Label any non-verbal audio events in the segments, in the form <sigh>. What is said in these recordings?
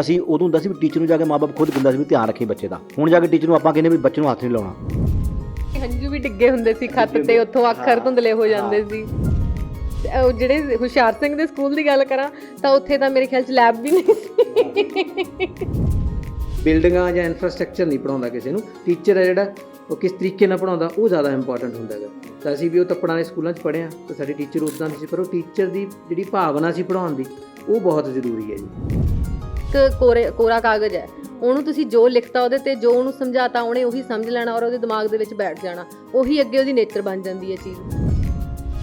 ਅਸੀਂ ਉਦੋਂ ਹੁੰਦਾ ਸੀ ਵੀ ਟੀਚਰ ਨੂੰ ਜਾ ਕੇ ਮਾਪੇ ਖੁਦ ਕਹਿੰਦਾ ਸੀ ਵੀ ਧਿਆਨ ਰੱਖੀ ਬੱਚੇ ਦਾ। ਹੁਣ ਜਾ ਕੇ ਟੀਚਰ ਨੂੰ ਆਪਾਂ ਕਹਿੰਦੇ ਵੀ ਬੱਚੇ ਨੂੰ ਹੱਥ ਨਹੀਂ ਲਾਉਣਾ। ਹੰਝੂ ਵੀ ਡਿੱਗੇ ਹੁੰਦੇ ਸੀ ਖੱਤ ਤੇ ਉੱਥੋਂ ਅੱਖਰ ਧੁੰਦਲੇ ਹੋ ਜਾਂਦੇ ਸੀ। ਤੇ ਉਹ ਜਿਹੜੇ ਹੁਸ਼ਿਆਰ ਸਿੰਘ ਦੇ ਸਕੂਲ ਦੀ ਗੱਲ ਕਰਾਂ ਤਾਂ ਉੱਥੇ ਤਾਂ ਮੇਰੇ ਖਿਆਲ ਚ ਲੈਬ ਵੀ ਨਹੀਂ ਸੀ। ਬਿਲਡਿੰਗਾਂ ਜਾਂ ਇਨਫਰਾਸਟ੍ਰਕਚਰ ਨਹੀਂ ਪੜਾਉਂਦਾ ਕਿਸੇ ਨੂੰ। ਟੀਚਰ ਹੈ ਜਿਹੜਾ ਉਹ ਕਿਸ ਤਰੀਕੇ ਨਾਲ ਪੜਾਉਂਦਾ ਉਹ ਜ਼ਿਆਦਾ ਇੰਪੋਰਟੈਂਟ ਹੁੰਦਾ ਹੈਗਾ। ਤਾਂ ਅਸੀਂ ਵੀ ਉਹ ਤੱਪੜਾਂ ਦੇ ਸਕੂਲਾਂ 'ਚ ਪੜ੍ਹੇ ਹਾਂ ਤਾਂ ਸਾਡੇ ਟੀਚਰ ਉਦਾਂ ਨਹੀਂ ਸੀ ਪਰ ਉਹ ਟੀਚਰ ਦੀ ਜਿਹੜੀ ਭਾਵਨਾ ਸੀ ਪੜਾਉਣ ਦੀ ਉਹ ਬਹੁਤ ਜ਼ਰੂਰੀ ਹੈ ਜੀ। ਇੱਕ ਕੋਰੇ ਕੋਰਾ ਕਾਗਜ਼ ਹੈ। ਉਹਨੂੰ ਤੁਸੀਂ ਜੋ ਲਿਖਤਾ ਉਹਦੇ ਤੇ ਜੋ ਉਹਨੂੰ ਸਮਝਾਤਾ, ਉਹਨੇ ਉਹੀ ਸਮਝ ਲੈਣਾ ਔਰ ਉਹਦੇ ਦਿਮਾਗ ਦੇ ਵਿੱਚ ਬੈਠ ਜਾਣਾ। ਉਹੀ ਅੱਗੇ ਉਹਦੀ ਨੇਚਰ ਬਣ ਜਾਂਦੀ ਹੈ ਚੀਜ਼।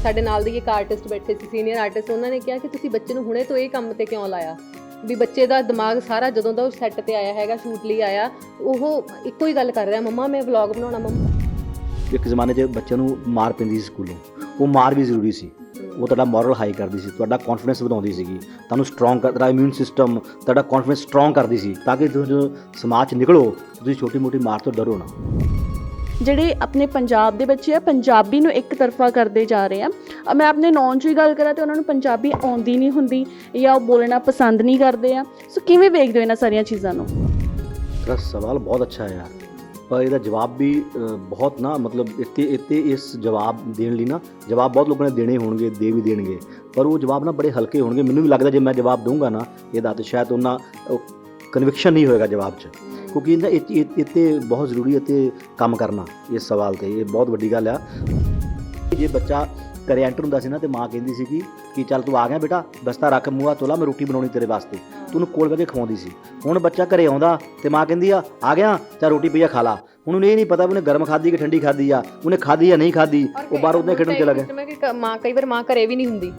ਸਾਡੇ ਨਾਲ ਦੀ ਇੱਕ ਆਰਟਿਸਟ ਬੈਠੇ ਸੀ, ਸੀਨੀਅਰ ਆਰਟਿਸਟ, ਉਹਨਾਂ ਨੇ ਕਿਹਾ ਕਿ ਤੁਸੀਂ ਬੱਚੇ ਨੂੰ ਹੁਣੇ ਤੋਂ ਇਹ ਕੰਮ ਤੇ ਕਿਉਂ ਲਾਇਆ? ਵੀ ਬੱਚੇ ਦਾ ਦਿਮਾਗ ਸਾਰਾ ਜਦੋਂ ਦਾ ਉਹ ਸੈੱਟ ਤੇ ਆਇਆ ਹੈਗਾ ਸ਼ੂਟ ਲਈ ਆਇਆ, ਉਹ ਇੱਕੋ ਹੀ ਗੱਲ ਕਰ ਰਿਹਾ, ਮੰਮਾ, ਮੈਂ ਵਲੌਗ ਬਣਾਉਣਾ, ਮੰਮਾ। ਇੱਕ ਜ਼ਮਾਨੇ 'ਚ ਬੱਚਿਆਂ ਨੂੰ ਮਾਰ ਪੈਂਦੀ ਸੀ ਸਕੂਲੋਂ। ਉਹ ਮਾਰ ਵੀ ਜ਼ਰੂਰੀ ਸੀ। ਉਹ ਤੁਹਾਡਾ ਮੋਰਲ ਹਾਈ ਕਰਦੀ ਸੀ ਤੁਹਾਡਾ ਕੌਨਫੀਡੈਂਸ ਵਧਾਉਂਦੀ ਸੀਗੀ ਤੁਹਾਨੂੰ ਸਟਰੋਂਗ ਕਰ ਤੁਹਾਡਾ ਇਮਿਊਨ ਸਿਸਟਮ ਤੁਹਾਡਾ ਕੌਨਫੀਡੈਂਸ ਸਟਰੋਂਗ ਕਰਦੀ ਸੀ ਤਾਂ ਕਿ ਤੁਸੀਂ ਜਦੋਂ ਸਮਾਜ 'ਚ ਨਿਕਲੋ ਤੁਸੀਂ ਛੋਟੀ ਮੋਟੀ ਮਾਰ ਤੋਂ ਡਰੋ ਨਾ। ਜਿਹੜੇ ਆਪਣੇ ਪੰਜਾਬ ਦੇ ਬੱਚੇ ਆ ਪੰਜਾਬੀ ਨੂੰ ਇੱਕ ਤਰਫਾ ਕਰਦੇ ਜਾ ਰਹੇ ਆ। ਮੈਂ ਆਪਣੇ ਨੌਨ ਚ ਗੱਲ ਕਰਾਂ ਤੇ ਉਹਨਾਂ ਨੂੰ ਪੰਜਾਬੀ ਆਉਂਦੀ ਨਹੀਂ ਹੁੰਦੀ ਜਾਂ ਉਹ ਬੋਲਣਾ ਪਸੰਦ ਨਹੀਂ ਕਰਦੇ ਆ। ਸੋ ਕਿਵੇਂ ਵੇਖਦੇ ਹੋ ਇਹਨਾਂ ਸਾਰੀਆਂ ਚੀਜ਼ਾਂ ਨੂੰ? ਤੇਰਾ ਸਵਾਲ ਬਹੁਤ ਅੱਛਾ ਹੈ ਯਾਰ। ਪਰ ਇਹਦਾ ਜਵਾਬ ਵੀ ਬਹੁਤ ਨਾ, ਮਤਲਬ ਇੱਥੇ ਇੱਥੇ ਇਸ ਜਵਾਬ ਦੇਣ ਲਈ ਨਾ, ਜਵਾਬ ਬਹੁਤ ਲੋਕਾਂ ਨੇ ਦੇਣੇ ਹੋਣਗੇ, ਦੇ ਵੀ ਦੇਣਗੇ। ਪਰ ਉਹ ਜਵਾਬ ਨਾ ਬੜੇ ਹਲਕੇ ਹੋਣਗੇ। ਮੈਨੂੰ ਵੀ ਲੱਗਦਾ ਜੇ ਮੈਂ ਜਵਾਬ ਦਊਂਗਾ ਨਾ, ਇਹਦਾ ਤਾਂ ਸ਼ਾਇਦ ਉਹਨਾਂ ਕਨਵਿਕਸ਼ਨ ਨਹੀਂ ਹੋਏਗਾ ਜਵਾਬ 'ਚ। ਕਿਉਂਕਿ ਇਹਦਾ ਇਹ- ਇਹ- ਇੱਥੇ ਬਹੁਤ ਜ਼ਰੂਰੀ ਹੈ ਤੇ ਕੰਮ ਕਰਨਾ, ਇਸ ਸਵਾਲ ਤੇ। ਇਹ ਬਹੁਤ ਵੱਡੀ ਗੱਲ ਆ। ਜੇ ਬੱਚਾ ਘਰੇ ਐਂਟਰ ਹੁੰਦਾ ਸੀ ਨਾ ਤੇ ਮਾਂ ਕਹਿੰਦੀ ਸੀ ਕਿ ਚੱਲ ਤੂੰ ਆ ਗਿਆ ਬੇਟਾ ਬਸਤਾ ਰੱਖ ਮੂੰਹਾ ਤੋਲਾ ਮੈਂ ਰੋਟੀ ਬਣਾਉਣੀ ਤੇਰੇ ਵਾਸਤੇ। ਤੂੰ ਉਹਨੂੰ ਕੋਲ ਕਰਕੇ ਖਵਾਉਂਦੀ ਸੀ। ਹੁਣ ਬੱਚਾ ਘਰੇ ਆਉਂਦਾ ਤੇ ਮਾਂ ਕਹਿੰਦੀ ਆ ਆ ਗਿਆ ਚਾ ਰੋਟੀ ਪਈਆ ਖਾ ਲਾ। ਹੁਣ ਉਹਨੂੰ ਇਹ ਨਹੀਂ ਪਤਾ ਉਹਨੇ ਗਰਮ ਖਾਧੀ ਕਿ ਠੰਡੀ ਖਾਧੀ ਆ ਉਹਨੇ ਖਾਧੀ ਜਾਂ ਨਹੀਂ ਖਾਧੀ ਉਹ ਬਾਹਰ ਉਹਦੇ ਖੇਡਣ ਚਲਾ ਗਿਆ। ਮੈਂ ਕਿ ਕ- ਮਾਂ ਕਈ ਵਾਰ ਮਾਂ ਘਰੇ ਵੀ ਨਹੀਂ ਹੁੰਦੀ।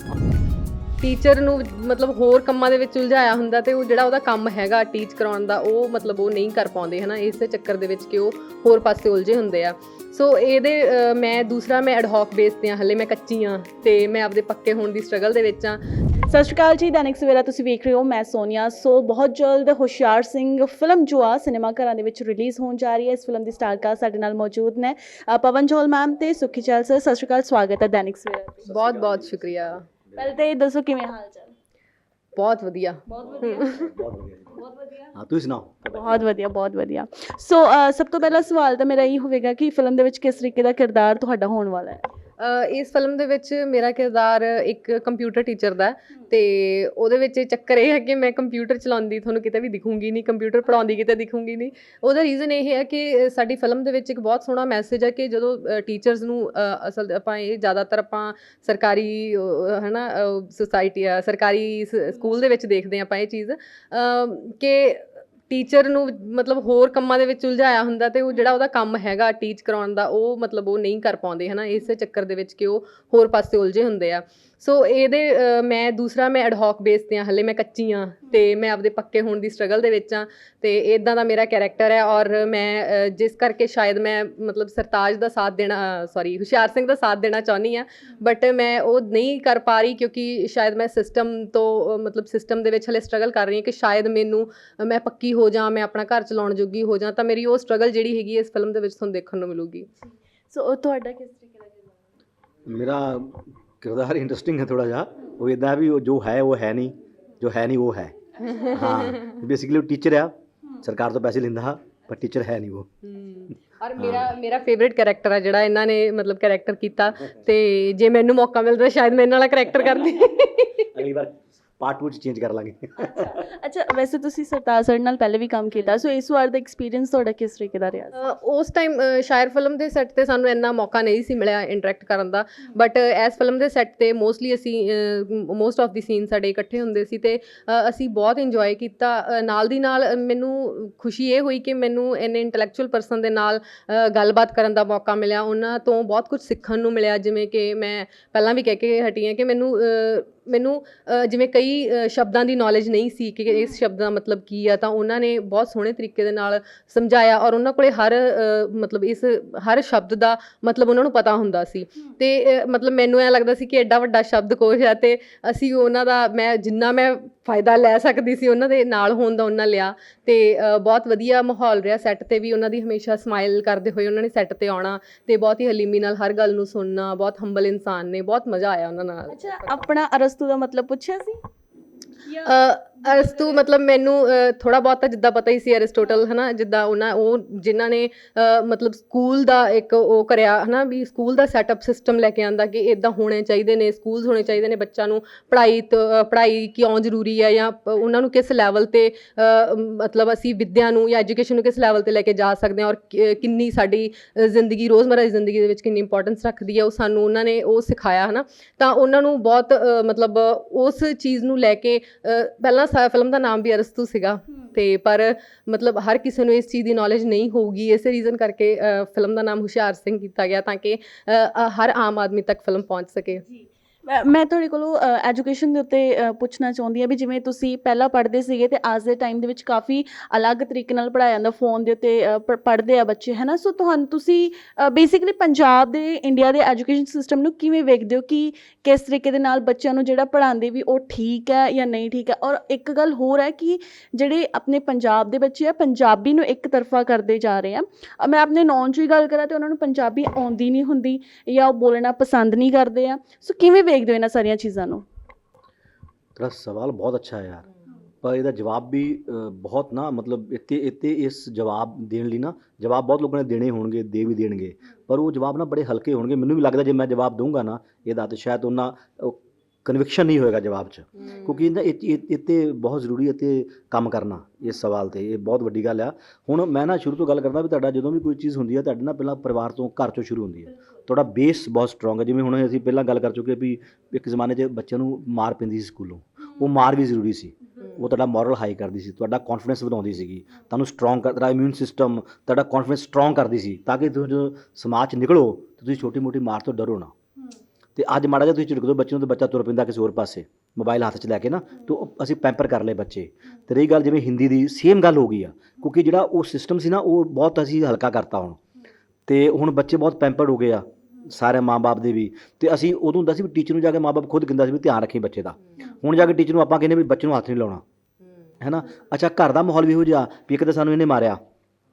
ਟੀਚਰ ਨੂੰ ਮਤਲਬ ਹੋਰ ਕੰਮਾਂ ਦੇ ਵਿੱਚ ਉਲਝਾਇਆ ਹੁੰਦਾ ਤੇ ਉਹ ਜਿਹੜਾ ਉਹਦਾ ਕੰਮ ਹੈਗਾ ਟੀਚ ਕਰਾਉਣ ਦਾ ਉਹ ਮਤਲਬ ਉਹ ਨਹੀਂ ਕਰ ਪਾਉਂਦੇ ਹਨਾ? ਇਸੇ ਚੱਕਰ ਦੇ ਵਿੱਚ ਕਿ ਉਹ ਹੋਰ ਪਾਸੇ ਉਲਝੇ ਹੁੰਦੇ ਆ। ਸੋ ਇਹਦੇ ਮੈਂ ਦੂਸਰਾ ਮੈਂ ਐਡਹੌਕ ਬੇਸ ਤੇ ਆ ਹਲੇ ਮੈਂ ਕੱਚੀ ਆ ਤੇ ਮੈਂ ਆਪਦੇ ਪੱਕੇ ਹੋਣ ਦੀ ਸਟਰਗਲ ਦੇ ਵਿੱਚ ਆ ਸਤਿ ਸ਼੍ਰੀ ਅਕਾਲ ਜੀ ਦੈਨਿਕ ਸਵੇਰਾ ਤੁਸੀਂ ਵੇਖ ਰਹੇ ਹੋ ਮੈਂ ਸੋਨੀਆ। ਸੋ ਬਹੁਤ ਜਲਦ ਹੁਸ਼ਿਆਰ ਸਿੰਘ ਫਿਲਮ ਜੋ ਆ ਸਿਨੇਮਾ ਘਰਾਂ ਦੇ ਵਿੱਚ ਰਿਲੀਜ਼ ਹੋਣ ਜਾ ਰਹੀ ਹੈ। ਇਸ ਫਿਲਮ ਦੀ ਸਟਾਰ ਕਾਸਟ ਸਾਡੇ ਨਾਲ ਮੌਜੂਦ ਨੇ ਪਵਨ ਜੋਲ ਮੈਮ ਤੇ ਸੁਖੀ ਚੈਲ ਸਰ ਸਤਿ ਸ਼੍ਰੀ ਅਕਾਲ ਸਵਾਗਤ ਹੈ ਦੈਨਿਕ ਸਵੇਰਾ ਤੇ। ਬਹੁਤ ਬਹੁਤ ਸ਼ੁਕਰੀਆ। ਪਹਿਲੇ ਤੇ ਇਹ ਦੱਸੋ ਕਿਵੇਂ ਹਾਲ ਚਾਲ? ਬਹੁਤ ਵਧੀਆ। ਬਹੁਤ ਵਧੀਆ। ਬਹੁਤ ਵਧੀਆ। ਬਹੁਤ ਵਧੀਆ। ਹਾਂ ਤੁਸੀਂ ਸੁਣਾਓ। ਬਹੁਤ ਵਧੀਆ ਬਹੁਤ ਵਧੀਆ। ਸੋ ਸਭ ਤੋਂ ਪਹਿਲਾ ਸਵਾਲ ਤਾਂ ਮੇਰਾ ਇਹ ਹੋਵੇਗਾ ਕਿ ਫਿਲਮ ਦੇ ਵਿੱਚ ਕਿਸ ਤਰੀਕੇ ਦਾ ਕਿਰਦਾਰ ਤੁਹਾਡਾ ਹੋਣ ਵਾਲਾ ਹੈ? ਇਸ ਫਿਲਮ ਦੇ ਵਿੱਚ ਮੇਰਾ ਕਿਰਦਾਰ ਇੱਕ ਕੰਪਿਊਟਰ ਟੀਚਰ ਦਾ ਤੇ ਉਹਦੇ ਵਿੱਚ ਚੱਕਰ ਇਹ ਹੈ ਕਿ ਮੈਂ ਕੰਪਿਊਟਰ ਚਲਾਉਂਦੀ ਤੁਹਾਨੂੰ ਕਿਤੇ ਵੀ ਦਿਖੂੰਗੀ ਨਹੀਂ ਕੰਪਿਊਟਰ ਪੜਾਉਂਦੀ ਕਿਤੇ ਦਿਖੂੰਗੀ ਨਹੀਂ। ਉਹਦਾ ਰੀਜ਼ਨ ਇਹ ਹੈ ਕਿ ਸਾਡੀ ਫਿਲਮ ਦੇ ਵਿੱਚ ਇੱਕ ਬਹੁਤ ਸੋਹਣਾ ਮੈਸੇਜ ਹੈ ਕਿ ਜਦੋਂ ਟੀਚਰਸ ਨੂੰ ਅਸਲ ਆਪਾਂ ਇਹ ਜ਼ਿਆਦਾਤਰ ਆਪਾਂ ਸਰਕਾਰੀ ਹਨਾ ਸੁਸਾਇਟੀ ਆ ਸਰਕਾਰੀ ਸਕੂਲ ਦੇ ਵਿੱਚ ਦੇਖਦੇ ਆਪਾਂ ਇਹ ਚੀਜ਼ ਕਿ ਟੀਚਰ ਨੂੰ ਮਤਲਬ ਹੋਰ ਕੰਮਾਂ ਦੇ ਵਿੱਚ ਉਲਝਾਇਆ ਹੁੰਦਾ ਤੇ ਉਹ ਜਿਹੜਾ ਉਹਦਾ ਕੰਮ ਹੈਗਾ ਟੀਚ ਕਰਾਉਣ ਦਾ, ਉਹ ਮਤਲਬ ਉਹ ਨਹੀਂ ਕਰ ਪਾਉਂਦੇ ਹਨਾ, ਇਸੇ ਚੱਕਰ ਦੇ ਵਿੱਚ ਕਿ ਉਹ ਹੋਰ ਪਾਸੇ ਉਲਝੇ ਹੁੰਦੇ ਆ। ਸੋ ਇਹਦੇ ਮੈਂ ਦੂਸਰਾ ਮੈਂ ਐਡਹੌਕ ਬੇਸ ਤੇ ਆ ਹਲੇ ਮੈਂ ਕੱਚੀ ਆ ਤੇ ਮੈਂ ਆਪਦੇ ਪੱਕੇ ਹੋਣ ਦੀ ਸਟਰਗਲ ਦੇ ਵਿੱਚ ਆ ਤੇ ਇਦਾਂ ਦਾ ਮੇਰਾ ਕੈਰੈਕਟਰ ਹੈ ਔਰ ਮੈਂ ਜਿਸ ਕਰਕੇ ਸ਼ਾਇਦ ਮੈਂ ਮਤਲਬ ਸਰਤਾਜ ਦਾ ਸਾਥ ਦੇਣਾ ਸੌਰੀ ਹੁਸ਼ਿਆਰ ਸਿੰਘ ਦਾ ਸਾਥ ਦੇਣਾ ਚਾਹੁੰਦੀ ਆ ਬਟ ਮੈਂ ਉਹ ਨਹੀਂ ਕਰ ਪਾ ਰਹੀ ਕਿਉਂਕਿ ਸ਼ਾਇਦ ਮੈਂ ਸਿਸਟਮ ਤੋਂ ਮਤਲਬ ਸਿਸਟਮ ਦੇ ਵਿੱਚ ਹਲੇ ਸਟਰਗਲ ਕਰ ਰਹੀ ਹਾਂ ਕਿ ਸ਼ਾਇਦ ਮੈਨੂੰ ਮੈਂ ਪੱਕੀ ਹੋ ਜਾ ਮੈਂ ਆਪਣਾ ਘਰ ਚਲਾਉਣ ਜੋਗੀ ਹੋ ਜਾ ਤਾਂ ਮੇਰੀ ਉਹ ਸਟਰਗਲ ਜਿਹੜੀ ਹੈਗੀ ਹੈ ਇਸ ਫਿਲਮ ਦੇ ਵਿੱਚ ਤੁਹਾਨੂੰ ਦੇਖਣ ਨੂੰ ਮਿਲੂਗੀ। ਸੋ ਉਹ ਤੁਹਾਡਾ ਕਿਸ ਤਰੀਕੇ ਦਾ ਹੈ? ਮੇਰਾ ਕਿਰਦਾਰ ਇੰਟਰਸਟਿੰਗ ਹੈ ਥੋੜਾ ਜਿਹਾ। ਉਹ ਇਦਾਂ ਵੀ ਉਹ ਜੋ ਹੈ ਉਹ ਹੈ ਨਹੀਂ। ਜੋ ਹੈ ਨਹੀਂ ਉਹ ਹੈ। ਹਾਂ <laughs> ਬੇਸਿਕਲੀ ਉਹ ਟੀਚਰ ਆ। ਸਰਕਾਰ ਤੋਂ ਪੈਸੇ ਲੈਂਦਾ ਪਰ ਟੀਚਰ ਹੈ ਨਹੀਂ ਉਹ। ਔਰ ਮੇਰਾ ਮੇਰਾ ਫੇਵਰਿਟ ਕੈਰੈਕਟਰ ਆ ਜਿਹੜਾ ਇਹਨਾਂ ਨੇ ਮਤਲਬ ਕੈਰੈਕਟਰ ਕੀਤਾ। ਤੇ ਜੇ ਮੈਨੂੰ ਮੌਕਾ ਮਿਲਦਾ ਸ਼ਾਇਦ ਮੈਂ ਇਹਨਾਂ ਵਾਲਾ ਕੈਰੈਕਟਰ ਕਰਦੀ। ਅਗਲੀ ਵਾਰ ਪਾਰਟ 2 ਚ ਚੇਂਜ ਕਰ ਲਾਂਗੇ। ਅੱਛਾ ਵੈਸੇ ਤੁਸੀਂ ਸਰਤਾਜ ਸਰ ਨਾਲ ਪਹਿਲੇ ਵੀ ਕੰਮ ਕੀਤਾ ਸੋ ਇਸ ਵਾਰ ਦਾ ਐਕਸਪੀਰੀਅੰਸ ਤੁਹਾਡਾ ਕਿਸ ਤਰੀਕੇ ਦਾ ਰਿਹਾ? ਉਸ ਟਾਈਮ ਸ਼ਾਇਰ ਫਿਲਮ ਦੇ ਸੈੱਟ ਤੇ ਸਾਨੂੰ ਇੰਨਾ ਮੌਕਾ ਨਹੀਂ ਸੀ ਮਿਲਿਆ ਇੰਟਰੈਕਟ ਕਰਨ ਦਾ ਬਟ ਐਸ ਫਿਲਮ ਦੇ ਸੈੱਟ ਤੇ ਮੋਸਟਲੀ ਅਸੀਂ ਮੋਸਟ ਆਫ ਦੀ ਸੀਨ ਸਾਡੇ ਇਕੱਠੇ ਹੁੰਦੇ ਸੀ ਤੇ ਅਸੀਂ ਬਹੁਤ ਇੰਜੋਏ ਕੀਤਾ। ਨਾਲ ਦੀ ਨਾਲ ਮੈਨੂੰ ਖੁਸ਼ੀ ਇਹ ਹੋਈ ਕਿ ਮੈਨੂੰ ਇੰਨੇ ਇੰਟੈਲੈਕਚੁਅਲ ਪਰਸਨ ਦੇ ਨਾਲ ਗੱਲਬਾਤ ਕਰਨ ਦਾ ਮੌਕਾ ਮਿਲਿਆ। ਉਹਨਾਂ ਤੋਂ ਬਹੁਤ ਕੁਝ ਸਿੱਖਣ ਨੂੰ ਮਿਲਿਆ ਜਿਵੇਂ ਕਿ ਮੈਂ ਪਹਿਲਾਂ ਵੀ ਕਹਿ ਕੇ ਹਟੀ ਹਾਂ ਕਿ ਮੈਨੂੰ ਮੈਨੂੰ ਜਿਵੇਂ ਕਈ ਸ਼ਬਦਾਂ ਦੀ ਨੌਲੇਜ ਨਹੀਂ ਸੀ ਕਿ ਇਸ ਸ਼ਬਦ ਦਾ ਮਤਲਬ ਕੀ ਆ ਤਾਂ ਉਹਨਾਂ ਨੇ ਬਹੁਤ ਸੋਹਣੇ ਤਰੀਕੇ ਦੇ ਨਾਲ ਸਮਝਾਇਆ ਔਰ ਉਹਨਾਂ ਕੋਲੇ ਹਰ ਮਤਲਬ ਇਸ ਹਰ ਸ਼ਬਦ ਦਾ ਮਤਲਬ ਉਹਨਾਂ ਨੂੰ ਪਤਾ ਹੁੰਦਾ ਸੀ। ਤੇ ਮਤਲਬ ਮੈਨੂੰ ਐ ਲੱਗਦਾ ਸੀ ਕਿ ਐਡਾ ਵੱਡਾ ਸ਼ਬਦਕੋਸ਼ ਹੈ ਤੇ ਅਸੀਂ ਉਹਨਾਂ ਦਾ ਮੈਂ ਜਿੰਨਾ ਮੈਂ ਫਾਇਦਾ ਲੈ ਸਕਦੀ ਸੀ ਉਹਨਾਂ ਦੇ ਨਾਲ ਹੋਣ ਦਾ ਉਹਨਾਂ ਲਿਆ ਤੇ ਬਹੁਤ ਵਧੀਆ ਮਾਹੌਲ ਰਿਹਾ ਸੈੱਟ ਤੇ ਵੀ ਉਹਨਾਂ ਦੀ ਹਮੇਸ਼ਾ ਸਮਾਈਲ ਕਰਦੇ ਹੋਏ ਉਹਨਾਂ ਨੇ ਸੈੱਟ ਤੇ ਆਉਣਾ ਤੇ ਬਹੁਤ ਹੀ ਹਲੀਮੀ ਨਾਲ ਹਰ ਗੱਲ ਨੂੰ ਸੁਣਨਾ ਬਹੁਤ ਹੰਬਲ ਇਨਸਾਨ ਨੇ ਬਹੁਤ ਮਜ਼ਾ ਆਇਆ ਉਹਨਾਂ ਨਾਲ। ਅੱਛਾ ਆਪਣਾ ਅਰਸਤੂ ਦਾ ਮਤਲਬ ਪੁੱਛਿਆ ਸੀ? ਅ, ਅਰਸਤੂ ਮਤਲਬ ਮੈਨੂੰ ਥੋੜਾ ਬਹੁਤ ਤਾਂ ਜਿੱਦਾਂ ਪਤਾ ਹੀ ਸੀ ਅਰਿਸਟੋਟਲ, ਹਨਾ, ਜਿੱਦਾਂ ਉਹਨਾਂ, ਉਹ ਜਿਨ੍ਹਾਂ ਨੇ ਮਤਲਬ ਸਕੂਲ ਦਾ ਇੱਕ ਉਹ ਕਰਿਆ, ਹਨਾ, ਵੀ ਸਕੂਲ ਦਾ ਸੈਟਅਪ ਸਿਸਟਮ ਲੈ ਕੇ ਆਂਦਾ ਕਿ ਇਦਾਂ ਹੋਣੇ ਚਾਹੀਦੇ ਨੇ ਸਕੂਲਸ ਹੋਣੇ ਚਾਹੀਦੇ ਨੇ ਬੱਚਿਆਂ ਨੂੰ, ਪੜ੍ਹਾਈ ਤੋਂ ਪੜ੍ਹਾਈ ਕਿਉਂ ਜ਼ਰੂਰੀ ਹੈ ਜਾਂ ਉਹਨਾਂ ਨੂੰ ਕਿਸ ਲੈਵਲ ਤੇ ਮਤਲਬ ਅਸੀਂ ਵਿੱਦਿਆ ਨੂੰ ਜਾਂ ਐਜੂਕੇਸ਼ਨ ਨੂੰ ਕਿਸ ਲੈਵਲ ਤੇ ਲੈ ਕੇ ਜਾ ਸਕਦੇ ਹਾਂ ਔਰ ਕਿ- ਕਿੰਨੀ ਸਾਡੀ ਜ਼ਿੰਦਗੀ, ਰੋਜ਼ਮਰਾ ਦੀ ਜ਼ਿੰਦਗੀ ਦੇ ਵਿੱਚ ਕਿੰਨੀ ਇੰਪੋਰਟੈਂਸ ਰੱਖਦੀ ਹੈ, ਉਹ ਸਾਨੂੰ ਉਹਨਾਂ ਨੇ ਉਹ ਸਿਖਾਇਆ, ਹਨਾ। ਤਾਂ ਉਹਨਾਂ ਨੂੰ ਬਹੁਤ ਮਤਲਬ ਉਸ ਚੀਜ਼ ਨੂੰ ਲੈ ਕੇ ਪਹਿਲਾਂ ਪਹਿਲਾਂ ਫਿਲਮ ਦਾ ਨਾਮ ਵੀ ਅਰਸਤੂ ਸੀਗਾ। ਤੇ ਪਰ ਮਤਲਬ ਹਰ ਕਿਸੇ ਨੂੰ ਇਸ ਚੀਜ਼ ਦੀ ਨੌਲੇਜ ਨਹੀਂ ਹੋਊਗੀ। ਇਸੇ ਰੀਜ਼ਨ ਕਰਕੇ ਫਿਲਮ ਦਾ ਨਾਮ ਹੁਸ਼ਿਆਰ ਸਿੰਘ ਕੀਤਾ ਗਿਆ ਤਾਂ ਕਿ ਹਰ ਆਮ ਆਦਮੀ ਤੱਕ ਫਿਲਮ ਪਹੁੰਚ ਸਕੇ। ਮੈਂ- ਮੈਂ ਤੁਹਾਡੇ ਕੋਲੋਂ ਐਜੂਕੇਸ਼ਨ ਦੇ ਉੱਤੇ ਅ, ਪੁੱਛਣਾ ਚਾਹੁੰਦੀ ਹਾਂ ਵੀ ਜਿਵੇਂ ਤੁਸੀਂ ਪਹਿਲਾਂ ਪੜ੍ਹਦੇ ਸੀਗੇ ਤੇ ਅੱਜ ਦੇ ਟਾਈਮ ਦੇ ਵਿੱਚ ਕਾਫੀ ਅਲੱਗ ਤਰੀਕੇ ਨਾਲ ਪੜ੍ਹਾਇਆ ਜਾਂਦਾ ਫੋਨ ਦੇ ਉੱਤੇ ਅ, ਪ- ਪੜ੍ਹਦੇ ਆ ਬੱਚੇ ਹੈ ਨਾ? ਸੋ ਤੁਹਾਨੂੰ ਤੁਸੀਂ ਬੇਸਿਕਲੀ ਪੰਜਾਬ ਦੇ ਇੰਡੀਆ ਦੇ ਐਜੂਕੇਸ਼ਨ ਸਿਸਟਮ ਨੂੰ ਕਿਵੇਂ ਵੇਖਦੇ ਹੋ? ਕਿ ਕਿਸ ਤਰੀਕੇ ਦੇ ਨਾਲ ਬੱਚਿਆਂ ਨੂੰ ਜਿਹੜਾ ਪੜ੍ਹਾਉਂਦੇ ਵੀ ਉਹ ਠੀਕ ਹੈ ਜਾਂ ਨਹੀਂ ਠੀਕ ਹੈ? ਔਰ ਇੱਕ ਗੱਲ ਹੋਰ ਹੈ ਕਿ ਜਿਹੜੇ ਆਪਣੇ ਪੰਜਾਬ ਦੇ ਬੱਚੇ ਆ ਪੰਜਾਬੀ ਨੂੰ ਇੱਕ ਤਰਫਾ ਕਰਦੇ ਜਾ ਰਹੇ ਆ। ਅ, ਮੈਂ ਆਪਣੇ ਨੌਨ 'ਚ ਹੀ ਗੱਲ ਕਰਾਂ ਤੇ ਉਹਨਾਂ ਨੂੰ ਪੰਜਾਬੀ ਆਉਂਦੀ ਨਹੀਂ ਹੁੰਦੀ ਜਾਂ ਉਹ ਬੋਲਣਾ ਪਸੰਦ ਨਹੀਂ ਕਰਦੇ ਆ। ਸੋ ਕਿਵੇਂ ਵੇਖਦੇ ਹੋ ਇਹਨਾਂ ਸਾਰੀਆਂ ਚੀਜ਼ਾਂ ਨੂੰ ਤੇਰਾ ਸਵਾਲ ਬਹੁਤ ਅੱਛਾ ਹੈ ਯਾਰ ਪਰ ਇਹਦਾ ਜਵਾਬ ਵੀ ਅ, ਬਹੁਤ ਨਾ ਮਤਲਬ ਇੱਥੇ ਇੱਥੇ ਇਸ ਜਵਾਬ ਦੇਣ ਲਈ ਨਾ ਜਵਾਬ ਬਹੁਤ ਲੋਕਾਂ ਨੇ ਦੇਣੇ ਹੋਣਗੇ ਦੇ ਵੀ ਦੇਣਗੇ ਪਰ ਉਹ ਜਵਾਬ ਨਾ ਬੜੇ ਹਲਕੇ ਹੋਣਗੇ ਮੈਨੂੰ ਵੀ ਲੱਗਦਾ ਜੇ ਮੈਂ ਜਵਾਬ ਦਊਂਗਾ ਨਾ ਇਹਦਾ ਤੇ ਸ਼ਾਇਦ ਉਹਨਾਂ ਕਨਵਿਕਸ਼ਨ ਨਹੀਂ ਹੋਏਗਾ ਜਵਾਬ 'ਚ। ਕਿਉਂਕਿ ਇਹਦਾ ਇਹ- ਇਹ- ਇੱਥੇ ਬਹੁਤ ਜ਼ਰੂਰੀ ਹੈ ਤੇ ਕੰਮ ਕਰਨਾ ਇਸ ਸਵਾਲ ਤੇ। ਇਹ ਬਹੁਤ ਵੱਡੀ ਗੱਲ ਆ। ਹੁਣ ਮੈਂ ਨਾ ਸ਼ੁਰੂ ਤੋਂ ਗੱਲ ਕਰਦਾ ਵੀ ਤੁਹਾਡਾ ਜਦੋਂ ਵੀ ਕੋਈ ਚੀਜ਼ ਹੁੰਦੀ ਹੈ ਤੁਹਾਡੇ ਨਾਲ ਪਹਿਲਾਂ ਪਰਿਵਾਰ ਤੋਂ ਘਰ ਤੋਂ ਸ਼ੁਰੂ ਹੁੰਦੀ ਹੈ ਤੁਹਾਡਾ ਬੇਸ ਬਹੁਤ ਸਟਰੋਂਗ ਹੈ ਜਿਵੇਂ ਹੁਣ ਅਸੀਂ ਪਹਿਲਾਂ ਗੱਲ ਕਰ ਚੁੱਕੇ ਵੀ ਇੱਕ ਜ਼ਮਾਨੇ 'ਚ ਬੱਚਿਆਂ ਨੂੰ ਮਾਰ ਪੈਂਦੀ ਸੀ ਸਕੂਲੋਂ। ਉਹ ਮਾਰ ਵੀ ਜ਼ਰੂਰੀ ਸੀ। ਉਹ ਤੁਹਾਡਾ ਮੋਰਲ ਹਾਈ ਕਰਦੀ ਸੀ। ਤੁਹਾਡਾ ਕੌਨਫੀਡੈਂਸ ਵਧਾਉਂਦੀ ਸੀਗੀ। ਤੁਹਾਨੂੰ ਸਟਰੋਂਗ ਕਰ ਤੁਹਾਡਾ ਇਮਿਊਨ ਸਿਸਟਮ ਤੁਹਾਡਾ ਕੌਨਫੀਡੈਂਸ ਸਟਰੋਂਗ ਕਰਦੀ ਸੀ। ਤਾਂ ਕਿ ਤੁਸੀਂ ਜਦੋਂ ਸਮਾਜ 'ਚ ਨਿਕਲੋ ਤੁਸੀਂ ਛੋਟੀ ਮੋਟੀ ਮਾਰ ਤੋਂ ਡਰੋ ਨਾ। ਤੇ ਅੱਜ ਮਾੜਾ ਜਿਹਾ ਤੁਸੀਂ ਝਿੜਕ ਦਿਓ ਬੱਚੇ ਨੂੰ ਤੇ ਬੱਚਾ ਤੁਰ ਪੈਂਦਾ ਕਿਸੇ ਹੋਰ ਪਾਸੇ ਮੋਬਾਈਲ ਹੱਥ 'ਚ ਲੈ ਕੇ ਨਾ, ਤੇ ਉਹ ਅਸੀਂ ਪੈਂਪਰ ਕਰ ਲਏ ਬੱਚੇ। ਤੇ ਰਹੀ ਗੱਲ ਜਿਵੇਂ ਹਿੰਦੀ ਦੀ ਸੇਮ ਗੱਲ ਹੋ ਗਈ ਆ, ਕਿਉਂਕਿ ਜਿਹੜਾ ਉਹ ਸਿਸਟਮ ਸੀ ਨਾ, ਉਹ ਬਹੁਤ ਅਸੀਂ ਹਲਕਾ ਕਰਤਾ ਹੁਣ। ਤੇ ਹੁਣ ਬੱਚੇ ਬਹੁਤ ਪੈਂਪਰਡ ਹੋ ਗਏ ਆ, ਸਾਰੇ ਮਾਪੇ ਦੇ ਵੀ। ਤੇ ਅਸੀਂ ਉਦੋਂ ਹੁੰਦਾ ਸੀ ਵੀ ਟੀਚਰ ਨੂੰ ਜਾ ਕੇ ਮਾਪੇ ਖੁਦ ਕਹਿੰਦਾ ਸੀ ਵੀ ਧਿਆਨ ਰੱਖੀ ਬੱਚੇ ਦਾ। ਹੁਣ ਜਾ ਕੇ ਟੀਚਰ ਨੂੰ ਆਪਾਂ ਕਹਿੰਦੇ ਵੀ ਬੱਚੇ ਨੂੰ ਹੱਥ ਨਹੀਂ ਲਾਉਣਾ। ਹੈਨਾ? ਅੱਛਾ, ਘਰ ਦਾ ਮਾਹੌਲ ਵੀ ਇਹੋ ਜਿਹਾ, ਵੀ ਇੱਕ ਤਾਂ ਸਾਨੂੰ ਇਹਨੇ ਮਾਰਿਆ।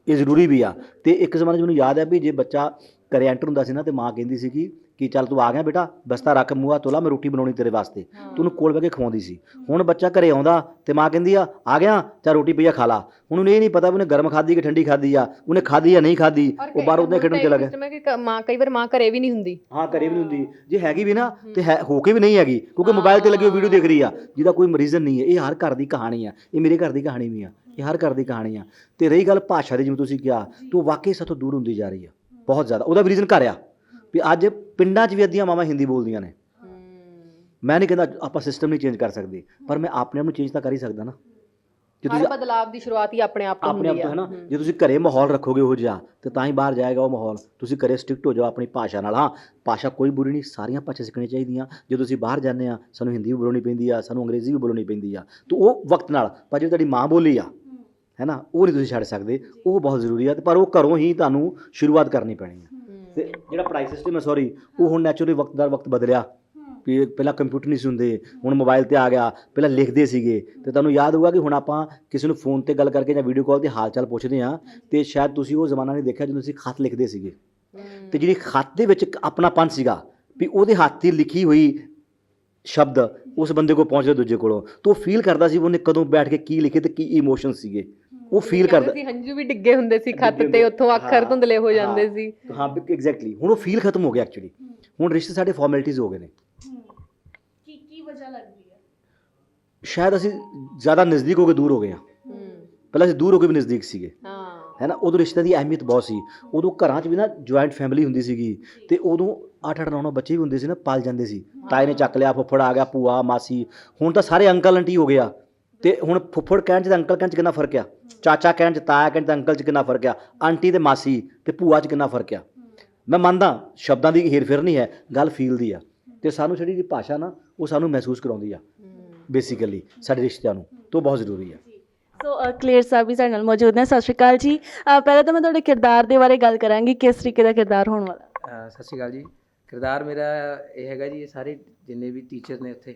ਇਹ ਜ਼ਰੂਰੀ ਵੀ ਆ। ਤੇ ਇੱਕ ਜ਼ਮਾਨੇ 'ਚ ਮੈਨੂੰ ਯਾਦ ਆ ਵੀ ਜੇ ਬੱਚਾ ਘਰੇ ਐਂਟਰ ਹੁੰਦਾ ਸੀ ਨਾ, ਤੇ ਮਾਂ ਕਹਿੰਦੀ ਸੀ ਕਿ ਚੱਲ ਤੂੰ ਆ ਗਿਆ ਬੇਟਾ ਬਸਤਾ ਰੱਖ ਮੂੰਹ ਤੋਲਾ ਮੈਂ ਰੋਟੀ ਬਣਾਉਣੀ ਤੇਰੇ ਵਾਸਤੇ। ਤੂੰ ਉਹਨੂੰ ਕੋਲ ਬਹਿ ਕੇ ਖਵਾਉਂਦੀ ਸੀ। ਹੁਣ ਬੱਚਾ ਘਰੇ ਆਉਂਦਾ ਤੇ ਮਾਂ ਕਹਿੰਦੀ ਆ ਆ ਗਿਆ ਚਾ ਰੋਟੀ ਪਈਆ ਖਾ ਲਾ। ਹੁਣ ਉਹਨੂੰ ਇਹ ਨਹੀਂ ਪਤਾ ਵੀ ਉਹਨੇ ਗਰਮ ਖਾਧੀ ਕਿ ਠੰਡੀ ਖਾਧੀ ਆ ਉਹਨੇ ਖਾਧੀ ਜਾਂ ਨਹੀਂ ਖਾਧੀ ਉਹ ਬਾਹਰ ਉਹਦੇ ਖੇਡਣ ਚਲਾ ਗਿਆ। ਹੈ ਕਿ ਮਾਂ ਕਈ ਵਾਰ ਮਾਂ ਘਰੇ ਵੀ ਨਹੀਂ ਹੁੰਦੀ। ਹਾਂ ਕਰੇ ਵੀ ਨਹੀਂ ਹੁੰਦੀ। ਜੇ ਹੈਗੀ ਵੀ ਨਾ ਤੇ ਹੈ ਹੋ ਕੇ ਵੀ ਨਹੀਂ ਹੈਗੀ ਕਿਉਂਕਿ ਮੋਬਾਈਲ ਤੇ ਲੱਗੀ ਵੀਡੀਓ ਦੇਖ ਰਹੀ ਆ ਜਿਹਦਾ ਕੋਈ ਰੀਜ਼ਨ ਨਹੀਂ ਹੈ। ਇਹ ਹਰ ਘਰ ਦੀ ਕਹਾਣੀ ਆ ਇਹ ਮੇਰੇ ਘਰ ਦੀ ਕਹਾਣੀ ਵੀ ਆ ਇਹ ਹਰ ਘਰ ਦੀ ਕਹਾਣੀ ਆ। ਤੇ ਰਹੀ ਗੱਲ ਭਾਸ਼ਾ ਦੀ ਜਿਵੇਂ ਤੁਸੀਂ ਕਿਹਾ ਤੇ ਵਾਕਈ ਸਾਥੋਂ ਦੂਰ ਹੁੰਦੀ ਜਾ ਰਹੀ ਆ ਬਹੁਤ ਜ਼ਿਆਦਾ। ਉਹਦਾ ਵੀ ਰੀਜ਼ਨ ਘਰ ਆ। ਵੀ ਅੱਜ ਪਿੰਡਾਂ 'ਚ ਵੀ ਅੱਧੀਆਂ ਮਾਵਾਂ ਹਿੰਦੀ ਬੋਲਦੀਆਂ ਨੇ। ਮੈਂ ਨਹੀਂ ਕਹਿੰਦਾ ਆਪਾਂ ਸਿਸਟਮ ਨਹੀਂ ਚੇਂਜ ਕਰ ਸਕਦੇ ਪਰ ਮੈਂ ਆਪਣੇ ਆਪ ਨੂੰ ਚੇਂਜ ਤਾਂ ਕਰ ਹੀ ਸਕਦਾ ਨਾ। ਜੇ ਤੁਸੀਂ ਬਦਲਾਵ ਦੀ ਸ਼ੁਰੂਆਤ ਹੀ ਆਪਣੇ ਆਪ ਤੋਂ ਆਪਣੇ ਆਪ ਹੁੰਦੀ ਤੋਂ ਹੈ ਹੈ ਨਾ। ਜੇ ਤੁਸੀਂ ਘਰੇ ਮਾਹੌਲ ਰੱਖੋਗੇ ਉਹ ਜਿਹਾ ਤੇ ਤਾਂ ਹੀ ਬਾਹਰ ਜਾਏਗਾ ਉਹ ਮਾਹੌਲ। ਤੁਸੀਂ ਘਰੇ ਸਟ੍ਰਿਕਟ ਹੋ ਜਾਓ ਆਪਣੀ ਭਾਸ਼ਾ ਨਾਲ। ਹਾਂ ਭਾਸ਼ਾ ਕੋਈ ਬੁਰੀ ਨਹੀਂ ਸਾਰੀਆਂ ਭਾਸ਼ਾ ਸਿੱਖਣੀਆਂ ਚਾਹੀਦੀਆਂ। ਜੇ ਤੁਸੀਂ ਬਾਹਰ ਜਾਂਦੇ ਆ ਸਾਨੂੰ ਹਿੰਦੀ ਵੀ ਬੋਲਣੀ ਪੈਂਦੀ ਆ ਸਾਨੂੰ ਅੰਗਰੇਜ਼ੀ ਵੀ ਬੋਲਣੀ ਪੈਂਦੀ ਆ ਤੇ ਉਹ ਵਕਤ ਨਾਲ ਪਰ ਜਿਹੜੀ ਤੁਹਾਡੀ ਮਾਂ ਬੋਲੀ ਆ ਹੈ। ਨਾ ਉਹ ਨਹੀਂ ਤੁਸੀਂ ਛੱਡ ਸਕਦੇ। ਉਹ ਬਹੁਤ ਜ਼ਰੂਰੀ ਆ ਪਰ ਉਹ ਘਰੋਂ ਹੀ ਤੁਹਾਨੂੰ ਸ਼ੁਰੂਆਤ ਕਰਨੀ ਪੈਣੀ ਆ। ਜਿਹੜਾ ਪੜ੍ਹਾਈ ਸਿਸਟਮ ਹੈ ਸੌਰੀ ਉਹ ਹੁਣ ਨੈਚੁਰਲੀ ਵਕਤ ਦਰ ਵਕਤ ਬਦਲਿਆ। ਵੀ ਪਹਿਲਾਂ ਕੰਪਿਊਟਰ ਨਹੀਂ ਸੀ ਹੁੰਦੇ ਹੁਣ ਮੋਬਾਈਲ ਤੇ ਆ ਗਿਆ ਪਹਿਲਾਂ ਲਿਖਦੇ ਸੀਗੇ। ਤੇ ਤੁਹਾਨੂੰ ਯਾਦ ਹੋਊਗਾ ਕਿ ਹੁਣ ਆਪਾਂ ਕਿਸੇ ਨੂੰ ਫੋਨ ਤੇ ਗੱਲ ਕਰਕੇ ਜਾਂ ਵੀਡੀਓ ਕਾਲ ਤੇ ਹਾਲ ਚਾਲ ਪੁੱਛਦੇ ਆ ਤੇ ਸ਼ਾਇਦ ਤੁਸੀਂ ਉਹ ਜ਼ਮਾਨਾ ਨਹੀਂ ਦੇਖਿਆ ਜਦੋਂ ਤੁਸੀਂ ਖੱਤ ਲਿਖਦੇ ਸੀਗੇ। ਤੇ ਜਿਹੜੀ ਖੱਤ ਦੇ ਵਿੱਚ ਇੱਕ ਆਪਣਾਪਨ ਸੀਗਾ ਵੀ ਉਹਦੇ ਹੱਥ ਦੀ ਲਿਖੀ ਹੋਈ ਸ਼ਬਦ ਉਸ ਬੰਦੇ ਕੋਲ ਪਹੁੰਚਦੇ ਦੂਜੇ ਕੋਲੋਂ। ਤਾਂ ਉਹ ਫੀਲ ਕਰਦਾ ਸੀ ਉਹਨੇ ਕਦੋਂ ਬੈਠ ਕੇ ਕੀ ਲਿਖੇ ਤੇ ਕੀ ਇਮੋਸ਼ਨ ਸੀਗੇ। ਉਹ ਫੀਲ ਕਰਦਾ। ਸੀ ਹੰਝੂ ਵੀ ਡਿੱਗੇ ਹੁੰਦੇ ਸੀ ਖੱਤ ਤੇ ਉੱਥੋਂ ਅੱਖਰ ਧੁੰਦਲੇ ਹੋ ਜਾਂਦੇ। ਸੀ। ਹਾਂ ਐਗਜ਼ੈਕਟਲੀ ਹੁਣ ਉਹ ਫੀਲ ਖਤਮ ਹੋ ਗਿਆ ਐਕਚੁਅਲੀ ਹੁਣ ਰਿਸ਼ਤੇ ਸਾਡੇ ਫਾਰਮੈਲਿਟੀਜ਼ ਹੋ ਗਏ ਨੇ। ਕੀ ਕੀ ਵਜ੍ਹਾ ਲੱਗਦੀ ਹੈ? ਸ਼ਾਇਦ ਅਸੀਂ ਜ਼ਿਆਦਾ ਨਜ਼ਦੀਕ ਹੋ ਕੇ ਦੂਰ ਹੋ ਗਏ ਹਾਂ। ਪਹਿਲਾਂ ਅਸੀਂ ਦੂਰ ਹੋ ਕੇ ਵੀ ਨਜ਼ਦੀਕ ਸੀਗੇ। ਹਾਂ। ਹੈ ਨਾ? ਉਦੋਂ ਰਿਸ਼ਤੇ ਦੀ ਅਹਿਮੀਅਤ ਬਹੁਤ ਸੀ। ਉਦੋਂ ਘਰਾਂ 'ਚ ਵੀ ਨਾ ਜੁਆਇੰਟ ਫੈਮਿਲੀ ਹੁੰਦੀ ਸੀਗੀ। ਤੇ ਉਦੋਂ 8-8 9 ਬੱਚੇ ਵੀ ਹੁੰਦੇ ਸੀ ਨਾ ਪਾਲ ਜਾਂਦੇ ਸੀ। ਤਾਏ ਨੇ ਚੱਕ ਲਿਆ ਫੁੱਫੜ ਆ ਗਿਆ ਭੂਆ ਮਾਸੀ। ਹੁਣ ਤਾਂ ਸਾਰੇ ਅੰਕਲ ਆਂਟੀ ਹੋ ਗਿਆ ਤੇ ਹੁਣ ਫੁੱਫੜ ਕਹਿਣ 'ਚ ਤੇ ਅੰਕਲ ਕਹਿਣ 'ਚ ਕਿੰਨਾ ਫ਼ਰਕ ਆ? ਚਾਚਾ ਕਹਿਣ 'ਚ ਤਾਇਆ ਕਹਿਣ 'ਚ ਤੇ ਅੰਕਲ 'ਚ ਕਿੰਨਾ ਫ਼ਰਕ ਆ? ਆਂਟੀ ਤੇ ਮਾਸੀ ਤੇ ਭੂਆ 'ਚ ਕਿੰਨਾ ਫ਼ਰਕ ਆ? ਮੈਂ ਮੰਨਦਾ ਸ਼ਬਦਾਂ ਦੀ ਹੇਰ-ਫੇਰ ਨਹੀਂ ਹੈ ਗੱਲ ਫੀਲ ਦੀ ਆ। ਤੇ ਸਾਨੂੰ ਜਿਹੜੀ ਦੀ ਭਾਸ਼ਾ ਨਾ ਉਹ ਸਾਨੂੰ ਮਹਿਸੂਸ ਕਰਾਉਂਦੀ ਆ ਬੇਸਿਕਲੀ ਸਾਡੇ ਰਿਸ਼ਤਿਆਂ ਨੂੰ ਤੋਂ ਬਹੁਤ ਜ਼ਰੂਰੀ ਆ। ਸੋ ਕਲੀਅਰ ਸਾਹਿਬ ਵੀ ਸਾਡੇ ਨਾਲ ਮੌਜੂਦ ਨੇ ਸਤਿ ਸ਼੍ਰੀ ਅਕਾਲ ਜੀ। ਪਹਿਲਾਂ ਤਾਂ ਮੈਂ ਤੁਹਾਡੇ ਕਿਰਦਾਰ ਦੇ ਬਾਰੇ ਗੱਲ ਕਰਾਂਗੀ ਕਿਸ ਤਰੀਕੇ ਦਾ ਕਿਰਦਾਰ ਹੋਣ ਵਾਲਾ? ਸਤਿ ਸ਼੍ਰੀ ਅਕਾਲ ਜੀ। ਕਿਰਦਾਰ ਮੇਰਾ ਇਹ ਹੈਗਾ ਜੀ ਇਹ ਸਾਰੇ ਜਿੰਨੇ ਵੀ ਟੀਚਰ ਨੇ ਉੱਥੇ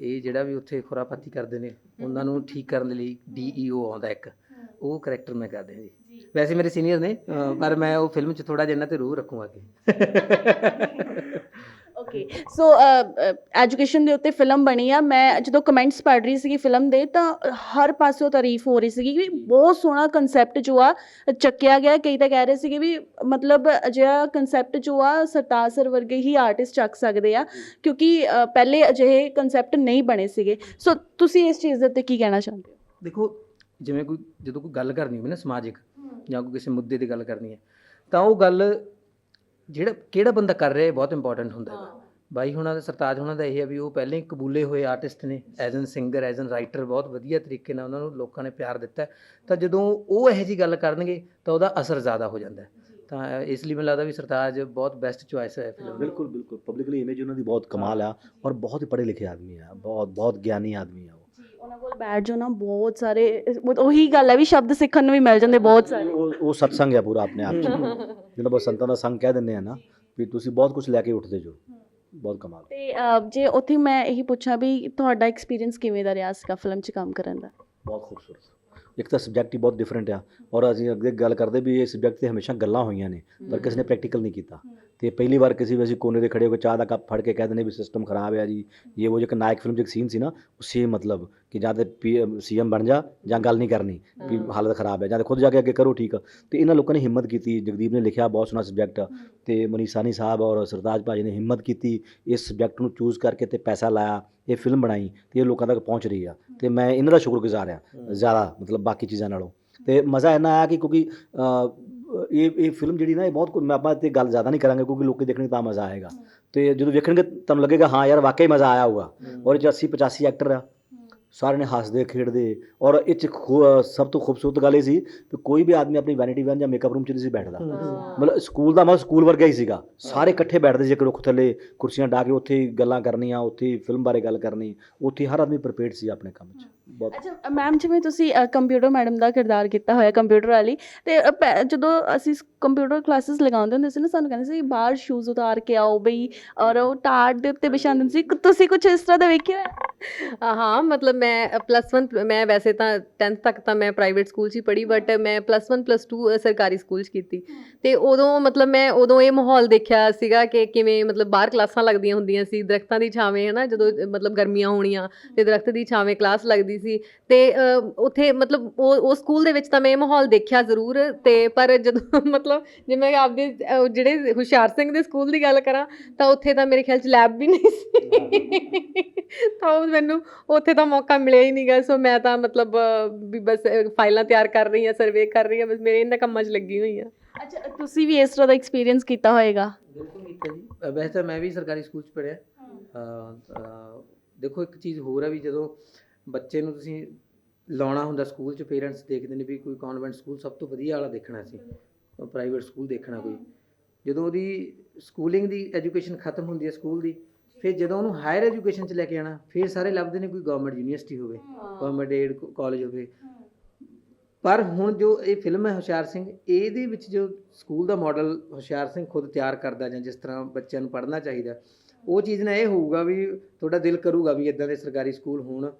ਇਹ ਜਿਹੜਾ ਵੀ ਉੱਥੇ ਖੁਰਾਪਾਤੀ ਕਰਦੇ ਨੇ ਉਹਨਾਂ ਨੂੰ ਠੀਕ ਕਰਨ ਦੇ ਲਈ ਡੀਈਓ ਆਉਂਦਾ ਇੱਕ। ਉਹ ਕਰੈਕਟਰ ਮੈਂ ਕਰਦਾ ਜੀ। ਵੈਸੇ ਮੇਰੇ ਸੀਨੀਅਰ ਨੇ ਪਰ ਮੈਂ ਉਹ ਫਿਲਮ 'ਚ ਥੋੜਾ ਜਿਹਾ ਇਹਨਾਂ ਤੇ ਰੂਹ ਰੱਖੂਗਾ ਅੱਗੇ। ਓਕੇ ਸੋ ਐਜੂਕੇਸ਼ਨ ਦੇ ਉੱਤੇ ਫਿਲਮ ਬਣੀ ਆ। ਮੈਂ ਜਦੋਂ ਕਮੈਂਟਸ ਪੜ੍ਹ ਰਹੀ ਸੀਗੀ ਫਿਲਮ ਦੇ ਤਾਂ ਹਰ ਪਾਸਿਓਂ ਤਾਰੀਫ ਹੋ ਰਹੀ ਸੀਗੀ ਕਿ ਬਹੁਤ ਸੋਹਣਾ ਕਨਸੈਪਟ ਜੋ ਆ ਚੱਕਿਆ ਗਿਆ। ਕਈ ਤਾਂ ਕਹਿ ਰਹੇ ਸੀਗੇ ਵੀ ਮਤਲਬ ਅਜਿਹਾ ਕਨਸੈਪਟ ਜੋ ਆ ਸਰਤਾਜ ਸਰ ਵਰਗੇ ਹੀ ਆਰਟਿਸਟ ਚੱਕ ਸਕਦੇ ਆ ਕਿਉਂਕਿ ਪਹਿਲੇ ਅਜਿਹੇ ਕਨਸੈਪਟ ਨਹੀਂ ਬਣੇ ਸੀਗੇ। ਸੋ ਤੁਸੀਂ ਇਸ ਚੀਜ਼ ਦੇ ਉੱਤੇ ਕੀ ਕਹਿਣਾ ਚਾਹੁੰਦੇ ਹੋ? ਦੇਖੋ ਜਿਵੇਂ ਕੋਈ ਜਦੋਂ ਕੋਈ ਗੱਲ ਕਰਨੀ ਹੋਵੇ ਨਾ ਸਮਾਜਿਕ ਜਾਂ ਕੋਈ ਕਿਸੇ ਮੁੱਦੇ ਦੀ ਗੱਲ ਕਰਨੀ ਹੈ ਤਾਂ ਉਹ ਗੱਲ ਜਿਹੜਾ ਕਿਹੜਾ ਬੰਦਾ ਕਰ ਰਿਹਾ ਇਹ ਬਹੁਤ ਇੰਪੋਰਟੈਂਟ ਹੁੰਦਾ ਹੈ। ਬਾਈ ਹੁਣਾਂ ਦਾ ਸਰਤਾਜ ਹੁਣਾਂ ਦਾ ਇਹ ਹੈ ਵੀ ਉਹ ਪਹਿਲੇ ਹੀ ਕਬੂਲੇ ਹੋਏ ਆਰਟਿਸਟ ਨੇ as an singer as an writer ਬਹੁਤ ਵਧੀਆ ਤਰੀਕੇ ਨਾਲ ਉਹਨਾਂ ਨੂੰ ਲੋਕਾਂ ਨੇ ਪਿਆਰ ਦਿੱਤਾ। ਤਾਂ ਜਦੋਂ ਉਹ ਇਹੋ ਜੀ ਗੱਲ ਕਰਨਗੇ ਤਾਂ ਉਹਦਾ ਅਸਰ ਜ਼ਿਆਦਾ ਹੋ ਜਾਂਦਾ ਹੈ। ਤਾਂ ਇਸ ਲਈ ਮੈਨੂੰ ਲੱਗਦਾ ਵੀ ਸਰਤਾਜ ਬਹੁਤ ਬੈਸਟ ਚੁਆਇਸ ਹੈ ਫਿਲਮ ਬਿਲਕੁਲ ਬਿਲकुल ਪਬਲਿਕਲੀ ਇਮੇਜ ਉਹਨਾਂ ਦੀ ਬਹੁਤ ਕਮਾਲ ਆ ਔਰ ਬਹੁਤ ਹੀ ਪੜ੍ਹੇ ਲਿਖੇ ਆਦਮੀ ਆ ਬਹੁਤ ਬਹੁਤ ਗਿਆਨੀ ਆਦਮੀ ਆ ਉਹ। ਉਹਨਾਂ ਕੋਲ ਬੈਠ ਜੋ ਨਾ ਬਹੁਤ ਸਾਰੇ ਉਹ- ਉਹੀ ਗੱਲ ਹੈ ਵੀ ਸ਼ਬਦ ਸਿੱਖਣ ਨੂੰ ਵੀ ਮਿਲ ਜਾਂਦੇ ਬਹੁਤ ਸਾਰੇ। ਉਹ ਉਹ ਸਤਸੰਗ ਹੈ ਪੂਰਾ ਆਪਣੇ ਆਪ ਚ। <laughs> ਜਿਹਨੂੰ ਸੰਤਾਂ ਦਾ ਸੰਗ ਕਹਿ ਦਿੰਦੇ ਆ ਨਾ ਵੀ ਤੁਸੀਂ ਬਹੁਤ ਕੁਝ ਲੈ ਕੇ ਉੱਠਦੇ ਜੋ। ਬਹੁਤ ਕਮਾਲ। ਤੇ ਜੇ ਉੱਥੇ ਮੈਂ ਇਹੀ ਪੁੱਛਾਂ ਵੀ ਤੁਹਾਡਾ ਐਕਸਪੀਰੀਅੰਸ ਕਿਵੇਂ ਦਾ ਰਿਹਾ ਸੀਗਾ ਫਿਲਮ 'ਚ ਕੰਮ ਕਰਨ ਦਾ? ਬਹੁਤ ਖੂਬਸੂਰਤ। ਇੱਕ ਤਾਂ ਸਬਜੈਕਟ ਹੀ ਬਹੁਤ ਡਿਫਰੈਂਟ ਆ ਔਰ ਅਸੀਂ ਅੱਗੇ ਗੱਲ ਕਰਦੇ ਵੀ ਇਹ ਸਬਜੈਕਟ ਤੇ ਹਮੇਸ਼ਾ ਗੱਲਾਂ ਹੋਈਆਂ ਨੇ ਪਰ ਕਿਸੇ ਨੇ ਪ੍ਰੈਕਟੀਕਲ ਨਹੀਂ ਕੀਤਾ। ਤੇ ਪਹਿਲੀ ਵਾਰ ਕਿਸੇ ਵੀ ਅਸੀਂ ਕੋਨੇ ਦੇ ਖੜੇ ਹੋ ਕੇ ਚਾਹ ਦਾ ਕੱਪ ਫੜ ਕੇ ਕਹਿ ਦਿੰਦੇ ਵੀ ਸਿਸਟਮ ਖਰਾਬ ਹੈ ਜੀ ਇਹ ਉਹ ਜਿਹੜਾ ਨਾਇਕ ਫਿਲਮ 'ਚ ਇੱਕ ਸੀਨ ਸੀ ਨਾ ਉਹ ਸੇਮ ਮਤਲਬ। ਕਿ ਜਾਂ ਤੇ ਸੀਐਮ ਬਣ ਜਾ ਜਾਂ ਗੱਲ ਨਹੀਂ ਕਰਨੀ ਵੀ ਹਾਲਤ ਖਰਾਬ ਹੈ ਜਾਂ ਤੇ ਖੁਦ ਜਾ ਕੇ ਅੱਗੇ ਕਰੋ ਠੀਕ। ਤੇ ਇਹਨਾਂ ਲੋਕਾਂ ਨੇ ਹਿੰਮਤ ਕੀਤੀ ਜਗਦੀਪ ਨੇ ਲਿਖਿਆ ਬਹੁਤ ਸੋਹਣਾ ਸਬਜੈਕਟ ਤੇ ਮਨੀਸ਼ ਸਾਨੀ ਸਾਹਿਬ ਔਰ ਸਰਤਾਜ ਭਾਜੀ ਨੇ ਹਿੰਮਤ ਕੀਤੀ ਇਸ ਸਬਜੈਕਟ ਨੂੰ ਚੂਜ਼ ਕਰਕੇ ਤੇ ਪੈਸਾ ਲਾਇਆ ਇਹ ਫਿਲਮ ਬਣਾਈ ਤੇ ਇਹ ਲੋਕਾਂ ਤੱਕ ਪਹੁੰਚ ਰਹੀ ਆ। ਤੇ ਮੈਂ ਇਹਨਾਂ ਦਾ ਸ਼ੁਕਰਗੁਜ਼ਾਰ ਆ ਜ਼ਿਆਦਾ ਮਤਲਬ ਬਾਕੀ ਚੀਜ਼ਾਂ ਨਾਲੋਂ। ਤੇ ਮਜ਼ਾ ਇੰਨਾ ਆਇਆ ਕਿ ਕਿਉਂਕਿ ਇਹ ਇਹ ਫਿਲਮ ਜਿਹੜੀ ਨਾ ਇਹ ਬਹੁਤ ਮੈਂ ਆਪਾਂ ਤੇ ਗੱਲ ਜ਼ਿਆਦਾ ਨਹੀਂ ਕਰਾਂਗੇ ਕਿਉਂਕਿ ਲੋਕੀ ਦੇਖਣੇ ਤਾਂ ਮਜ਼ਾ ਆਏਗਾ। ਤੇ ਜਦੋਂ ਵੇਖਣਗੇ ਤੁਹਾਨੂੰ ਲੱਗੇਗਾ ਹਾਂ ਯਾਰ ਵਾਕਈ ਮਜ਼ਾ ਆਇਆ ਹੋਊਗਾ। ਔਰ 'ਚ 80 85 ਐਕਟਰ ਆ ਸਾਰੇ ਨੇ ਹੱਸਦੇ ਖੇਡਦੇ ਔਰ ਇਹ 'ਚ ਸਭ ਤੋਂ ਖੂਬਸੂਰਤ ਗੱਲ ਇਹ ਸੀ ਕਿ ਕੋਈ ਵੀ ਆਦਮੀ ਆਪਣੀ ਵੈਨਿਟੀ ਵੈਨ ਜਾਂ ਮੇਕਅਪ ਰੂਮ 'ਚ ਨਹੀਂ ਸੀ ਬੈਠਦਾ। ਮਤਲਬ ਸਕੂਲ ਦਾ ਮਤਲਬ ਸਕੂਲ ਵਰਗਾ ਹੀ ਸੀਗਾ। ਸਾਰੇ ਇਕੱਠੇ ਬੈਠਦੇ ਸੀ ਇੱਕ ਰੁੱਖ ਥੱਲੇ ਕੁਰਸੀਆਂ ਢਾ ਕੇ ਉੱਥੇ ਗੱਲਾਂ ਕਰਨੀਆਂ ਉੱਥੇ ਫਿਲਮ ਬਾਰੇ ਗੱਲ ਕਰਨੀ ਉੱਥੇ ਹਰ ਆਦਮੀ ਪ੍ਰਿਪੇਅਰਡ ਸੀ ਆਪਣੇ ਕੰਮ 'ਚ। ਅੱਛਾ ਮੈਮ ਜਿਵੇਂ ਤੁਸੀਂ ਕੰਪਿਊਟਰ ਮੈਡਮ ਦਾ ਕਿਰਦਾਰ ਕੀਤਾ ਹੋਇਆ ਕੰਪਿਊਟਰ ਵਾਲੀ ਤੇ ਅ, ਪੈ- ਜਦੋਂ ਅਸੀਂ ਕੰਪਿਊਟਰ ਕਲਾਸਿਸ ਲਗਾਉਂਦੇ ਹੁੰਦੇ ਸੀ ਨਾ ਸਾਨੂੰ ਕਹਿੰਦੇ ਸੀ ਬਾਹਰ ਸ਼ੂਜ਼ ਉਤਾਰ ਕੇ ਆਓ ਬਈ। ਔਰ ਉਹ ਟਾਟ ਦੇ ਉੱਤੇ ਵਿਛਾਉਂਦੇ ਸੀ। ਤੁਸੀਂ ਕੁਝ ਇਸ ਤਰ੍ਹਾਂ ਦਾ ਵੇਖਿਆ ਹੈ? ਅ, ਹਾਂ ਮਤਲਬ ਮੈਂ ਪਲੱਸ 1 ਮੈਂ ਵੈਸੇ ਤਾਂ 10th ਤੱਕ ਤਾਂ ਮੈਂ ਪ੍ਰਾਈਵੇਟ ਸਕੂਲ 'ਚ ਹੀ ਪੜ੍ਹੀ ਬਟ ਮੈਂ ਪਲੱਸ 1 ਪਲੱਸ 2 ਸਰਕਾਰੀ ਸਕੂਲ 'ਚ ਕੀਤੀ। ਤੇ ਉਦੋਂ ਮਤਲਬ ਮੈਂ ਉਦੋਂ ਇਹ ਮਾਹੌਲ ਦੇਖਿਆ ਸੀਗਾ ਕਿ ਕਿਵੇਂ ਮਤਲਬ ਬਾਹਰ ਕਲਾਸਾਂ ਲੱਗਦੀਆਂ ਹੁੰਦੀਆਂ ਸੀ ਦਰਖਤਾਂ ਦੀ ਛਾਵੇਂ ਹਨਾ ਜਦੋਂ ਅ, ਮਤਲਬ ਗਰਮੀਆਂ ਹੋਣੀਆਂ ਤੇ ਦਰਖਤ ਦੀ ਛਾਵੇਂ ਕਲਾਸ ਲੱਗਦੀ ਸੀ। ਤੇ ਉੱਥੇ ਮਤਲਬ ਉਹ ਉਹ ਸਕੂਲ ਦੇ ਵਿੱਚ ਤਾਂ ਮੈਂ ਇਹ ਮਾਹੌਲ ਦੇਖਿਆ ਜ਼ਰੂਰ ਤੇ ਪਰ ਜਦੋਂ <laughs> ਮਤਲਬ ਜੇ ਮੈਂ ਆਪਦੇ ਜਿਹੜੇ ਹੁਸ਼ਿਆਰ ਸਿੰਘ ਦੇ ਸਕੂਲ ਦੀ ਗੱਲ ਕਰਾਂ ਤਾਂ ਉੱਥੇ ਤਾਂ ਮੇਰੇ ਖਿਆਲ 'ਚ ਲੈਬ ਵੀ ਨਹੀਂ ਸੀ। <laughs> ਤਾਂ ਉਹ ਮੈਨੂੰ ਉੱਥੇ ਤਾਂ ਮੌਕਾ ਮਿਲਿਆ ਹੀ ਨਹੀਂਗਾ ਸੋ ਮੈਂ ਤਾਂ ਮਤਲਬ ਵੀ ਬਸ ਫਾਈਲਾਂ ਤਿਆਰ ਕਰ ਰਹੀ ਹਾਂ ਸਰਵੇ ਕਰ ਰਹੀ ਹਾਂ ਬਸ ਮੇਰੇ ਇਹਨਾਂ ਕੰਮਾਂ 'ਚ ਲੱਗੀ ਹੋਈ ਹਾਂ। ਅੱਛਾ ਤੁਸੀਂ ਵੀ ਇਸ ਤਰ੍ਹਾਂ ਦਾ ਐਕਸਪੀਰੀਅੰਸ ਕੀਤਾ ਹੋਏਗਾ? ਬਿਲਕੁਲ ਕੀਤਾ ਜੀ। ਵੈਸੇ ਮੈਂ ਵੀ ਸਰਕਾਰੀ ਸਕੂਲ 'ਚ ਅ, ਦੇਖੋ ਇੱਕ ਚੀਜ਼ ਹੋਰ ਹੈ ਵੀ ਜਦੋਂ ਬੱਚੇ ਨੂੰ ਤੁਸੀਂ ਲਾਉਣਾ ਹੁੰਦਾ ਸਕੂਲ 'ਚ ਪੇਰੈਂਟਸ ਦੇਖਦੇ ਨੇ ਵੀ ਕੋਈ ਕਨਵੈਂਟ ਸਕੂਲ ਸਭ ਤੋਂ ਵਧੀਆ ਵਾਲਾ ਦੇਖਣਾ ਸੀ ਪ੍ਰਾਈਵੇਟ ਸਕੂਲ ਦੇਖਣਾ ਕੋਈ। ਜਦੋਂ ਉਹਦੀ ਸਕੂਲਿੰਗ ਦੀ ਐਜੂਕੇਸ਼ਨ ਖਤਮ ਹੁੰਦੀ ਹੈ ਸਕੂਲ ਦੀ ਫਿਰ ਜਦੋਂ ਉਹਨੂੰ ਹਾਇਰ ਐਜੂਕੇਸ਼ਨ 'ਚ ਲੈ ਕੇ ਆਣਾ ਫਿਰ ਸਾਰੇ ਲੱਭਦੇ ਨੇ ਕੋਈ ਗਵਰਨਮੈਂਟ ਯੂਨੀਵਰਸਿਟੀ ਹੋਵੇ ਗਵਰਨਮੈਂਟ ਏਡ ਕਾਲਜ ਹੋਵੇ। ਪਰ ਹੁਣ ਜੋ ਇਹ ਫਿਲਮ ਹੈ ਹੁਸ਼ਿਆਰ ਸਿੰਘ ਇਹਦੇ ਵਿੱਚ ਜੋ ਸਕੂਲ ਦਾ ਮਾਡਲ ਹੁਸ਼ਿਆਰ ਸਿੰਘ ਖੁਦ ਤਿਆਰ ਕਰਦਾ ਜਾਂ ਜਿਸ ਤਰ੍ਹਾਂ ਬੱਚਿਆਂ ਨੂੰ ਪੜ੍ਹਨਾ ਚਾਹੀਦਾ ਉਹ ਚੀਜ਼ ਨਾਲ ਇਹ ਹੋਊਗਾ ਵੀ ਤੁਹਾਡਾ ਦਿਲ ਕਰੂਗਾ ਵੀ ਇਦਾਂ ਦੇ ਸਰਕਾਰੀ ਸਕੂਲ ਹੋਣ।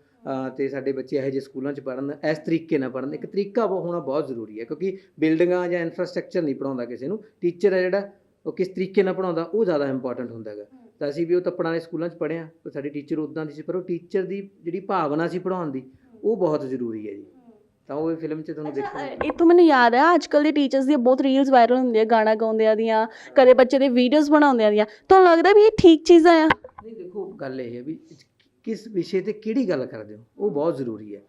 ਤੇ ਸਾਡੇ ਬੱਚੇ ਇਹੋ ਜਿਹੇ ਸਕੂਲਾਂ 'ਚ ਪੜ੍ਹਨ ਇਸ ਤਰੀਕੇ ਨਾਲ ਪੜ੍ਹਨ। ਇੱਕ ਤਰੀਕਾ ਉਹ ਹੋਣਾ ਬਹੁਤ ਜ਼ਰੂਰੀ ਹੈ ਕਿਉਂਕਿ ਬਿਲਡਿੰਗਾਂ ਜਾਂ ਇਨਫਰਾਸਟ੍ਰਕਚਰ ਨਹੀਂ ਪੜਾਉਂਦਾ ਕਿਸੇ ਨੂੰ। ਟੀਚਰ ਹੈ ਜਿਹੜਾ ਉਹ ਕਿਸ ਤਰੀਕੇ ਨਾਲ ਪੜਾਉਂਦਾ ਉਹ ਜ਼ਿਆਦਾ ਇੰਪੋਰਟੈਂਟ ਹੁੰਦਾ ਹੈਗਾ। ਤਾਂ ਅਸੀਂ ਵੀ ਉਹ ਤੱਪੜਾਂ ਵਾਲੇ ਸਕੂਲਾਂ 'ਚ ਪੜ੍ਹੇ ਹਾਂ ਤਾਂ ਸਾਡੀ ਟੀਚਰ ਉਦਾਂ ਦੀ ਸੀ ਪਰ ਉਹ ਟੀਚਰ ਦੀ ਜਿਹੜੀ ਭਾਵਨਾ ਸੀ ਪੜਾਉਣ ਦੀ ਉਹ ਬਹੁਤ ਜ਼ਰੂਰੀ ਹੈ ਜੀ। ਤਾਂ ਉਹ ਫਿਲਮ 'ਚ ਤੁਹਾਨੂੰ ਅ, ਇੱਥੋਂ ਮੈਨੂੰ ਯਾਦ ਆ ਅੱਜ ਕੱਲ੍ਹ ਦੇ ਟੀਚਰਸ ਦੀਆਂ ਬਹੁਤ ਰੀਲਸ ਵਾਇਰਲ ਹੁੰਦੀਆਂ ਗਾਣਾ ਗਾਉਂਦਿਆਂ ਦੀਆਂ ਕਦੇ ਬੱਚੇ ਦੇ ਵੀਡੀਓਜ਼ ਬਣਾਉਂਦਿਆਂ ਦੀਆਂ। ਤੁਹਾਨੂੰ ਲੱਗਦਾ ਵੀ ਇਹ ਠੀਕ ਚੀਜ਼ਾਂ ਆ? ਨਹੀਂ ਦੇਖੋ ਗੱਲ ਇਹ ਹੈ ਵੀ ਕਿਸ ਵਿਸ਼ੇ ਤੇ ਕਿਹੜੀ ਗੱਲ ਕਰਦੇ ਹੋ? ਉਹ ਬਹੁਤ ਜ਼ਰੂਰੀ ਹੈ।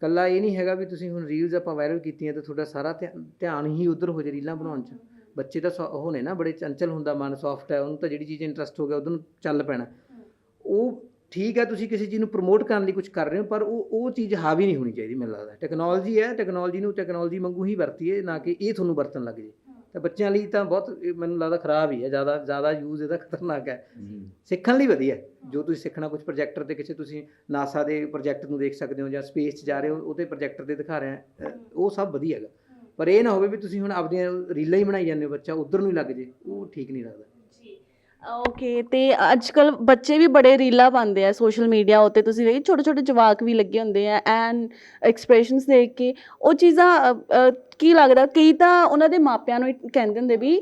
ਕੱਲਾ ਇਹ ਨਹੀਂ ਹੈਗਾ ਵੀ ਤੁਸੀਂ ਹੁਣ ਰੀਲਸ ਆਪਾਂ ਵਾਇਰਲ ਕੀਤੀਆਂ ਤਾਂ ਤੁਹਾਡਾ ਸਾਰਾ ਧਿਆ- ਧਿਆਨ ਹੀ ਉਧਰ ਹੋ ਜਾ ਰੀਲਾਂ ਬਣਾਉਣ 'ਚ। ਬੱਚੇ ਤਾਂ ਸੌ- ਉਹ ਨੇ ਨਾ ਬੜੇ ਚੰਚਲ ਹੁੰਦਾ ਮਨ ਸੌਫਟ ਹੈ, ਉਹਨੂੰ ਤਾਂ ਜਿਹੜੀ ਚੀਜ਼ ਇੰਟਰਸਟ ਹੋ ਗਿਆ ਉਧਰ ਨੂੰ ਚੱਲ ਪੈਣਾ। ਉਹ ਠੀਕ ਹੈ ਤੁਸੀਂ ਕਿਸੇ ਚੀਜ਼ ਨੂੰ ਪ੍ਰਮੋਟ ਕਰਨ ਲਈ ਕੁਝ ਕਰ ਰਹੇ ਹੋ, ਪਰ ਉਹ ਉਹ ਚੀਜ਼ ਹਾਵੀ ਨਹੀਂ ਹੋਣੀ ਚਾਹੀਦੀ ਮੈਨੂੰ ਲੱਗਦਾ। ਟੈਕਨੋਲੋਜੀ ਹੈ ਟੈਕਨੋਲੋਜੀ ਨੂੰ ਟੈਕਨੋਲੋਜੀ ਵਾਂਗੂ ਹੀ ਵਰਤੀਏ, ਨਾ ਕਿ ਇਹ ਤੁਹਾਨੂੰ ਵਰਤਣ ਲੱਗ ਜੇ ਤਾਂ ਬੱਚਿਆਂ ਲਈ ਤਾਂ ਬਹੁਤ ਇਹ ਮੈਨੂੰ ਲੱਗਦਾ ਖਰਾਬ ਹੀ ਹੈ ਜ਼ਿਆਦਾ ਜ਼ਿਆਦਾ ਯੂਜ਼ ਇਹਦਾ ਖਤਰਨਾਕ ਹੈ। ਸਿੱਖਣ ਲਈ ਵਧੀਆ। ਜੋ ਤੁਸੀਂ ਸਿੱਖਣਾ ਕੁਝ ਪ੍ਰੋਜੈਕਟਰ ਤੇ ਕਿਸੇ ਤੁਸੀਂ ਨਾਸਾ ਦੇ ਪ੍ਰੋਜੈਕਟ ਨੂੰ ਦੇਖ ਸਕਦੇ ਹੋ ਜਾਂ ਸਪੇਸ 'ਚ ਜਾ ਰਹੇ ਹੋ ਉਹਦੇ ਪ੍ਰੋਜੈਕਟਰ ਤੇ ਦਿਖਾ ਰਹੇ ਆ ਉਹ ਸਭ ਵਧੀਆ ਹੈਗਾ। ਪਰ ਇਹ ਨਾ ਹੋਵੇ ਵੀ ਤੁਸੀਂ ਹੁਣ ਆਪਦੀਆਂ ਰੀਲਾਂ ਹੀ ਬਣਾਈ ਜਾਂਦੇ ਹੋ ਬੱਚਾ ਉਧਰ ਨੂੰ ਹੀ ਲੱਗ ਜੇ ਉਹ ਠੀਕ ਨਹੀਂ ਲੱਗਦਾ। ਓਕੇ ਤੇ ਅੱਜ ਕੱਲ ਬੱਚੇ ਵੀ ਬੜੇ ਰੀਲਾਂ ਪਾਉਂਦੇ ਆ ਸੋਸ਼ਲ ਮੀਡੀਆ ਉੱਤੇ ਤੁਸੀਂ ਵੇਖ ਛੋਟੇ ਛੋਟੇ ਜਵਾਕ ਵੀ ਲੱਗੇ ਹੁੰਦੇ ਆ ਐਂਡ ਐਕਸਪ੍ਰੈਸ਼ਨਸ ਦੇਖ ਕੇ ਉਹ ਚੀਜ਼ਾਂ ਅ, ਅ, ਕੀ ਲੱਗਦਾ ਕਈ ਤਾਂ ਉਹਨਾਂ ਦੇ ਮਾਪਿਆਂ ਨੂੰ ਹੀ ਕਹਿੰਦੇ ਹੁੰਦੇ ਵੀ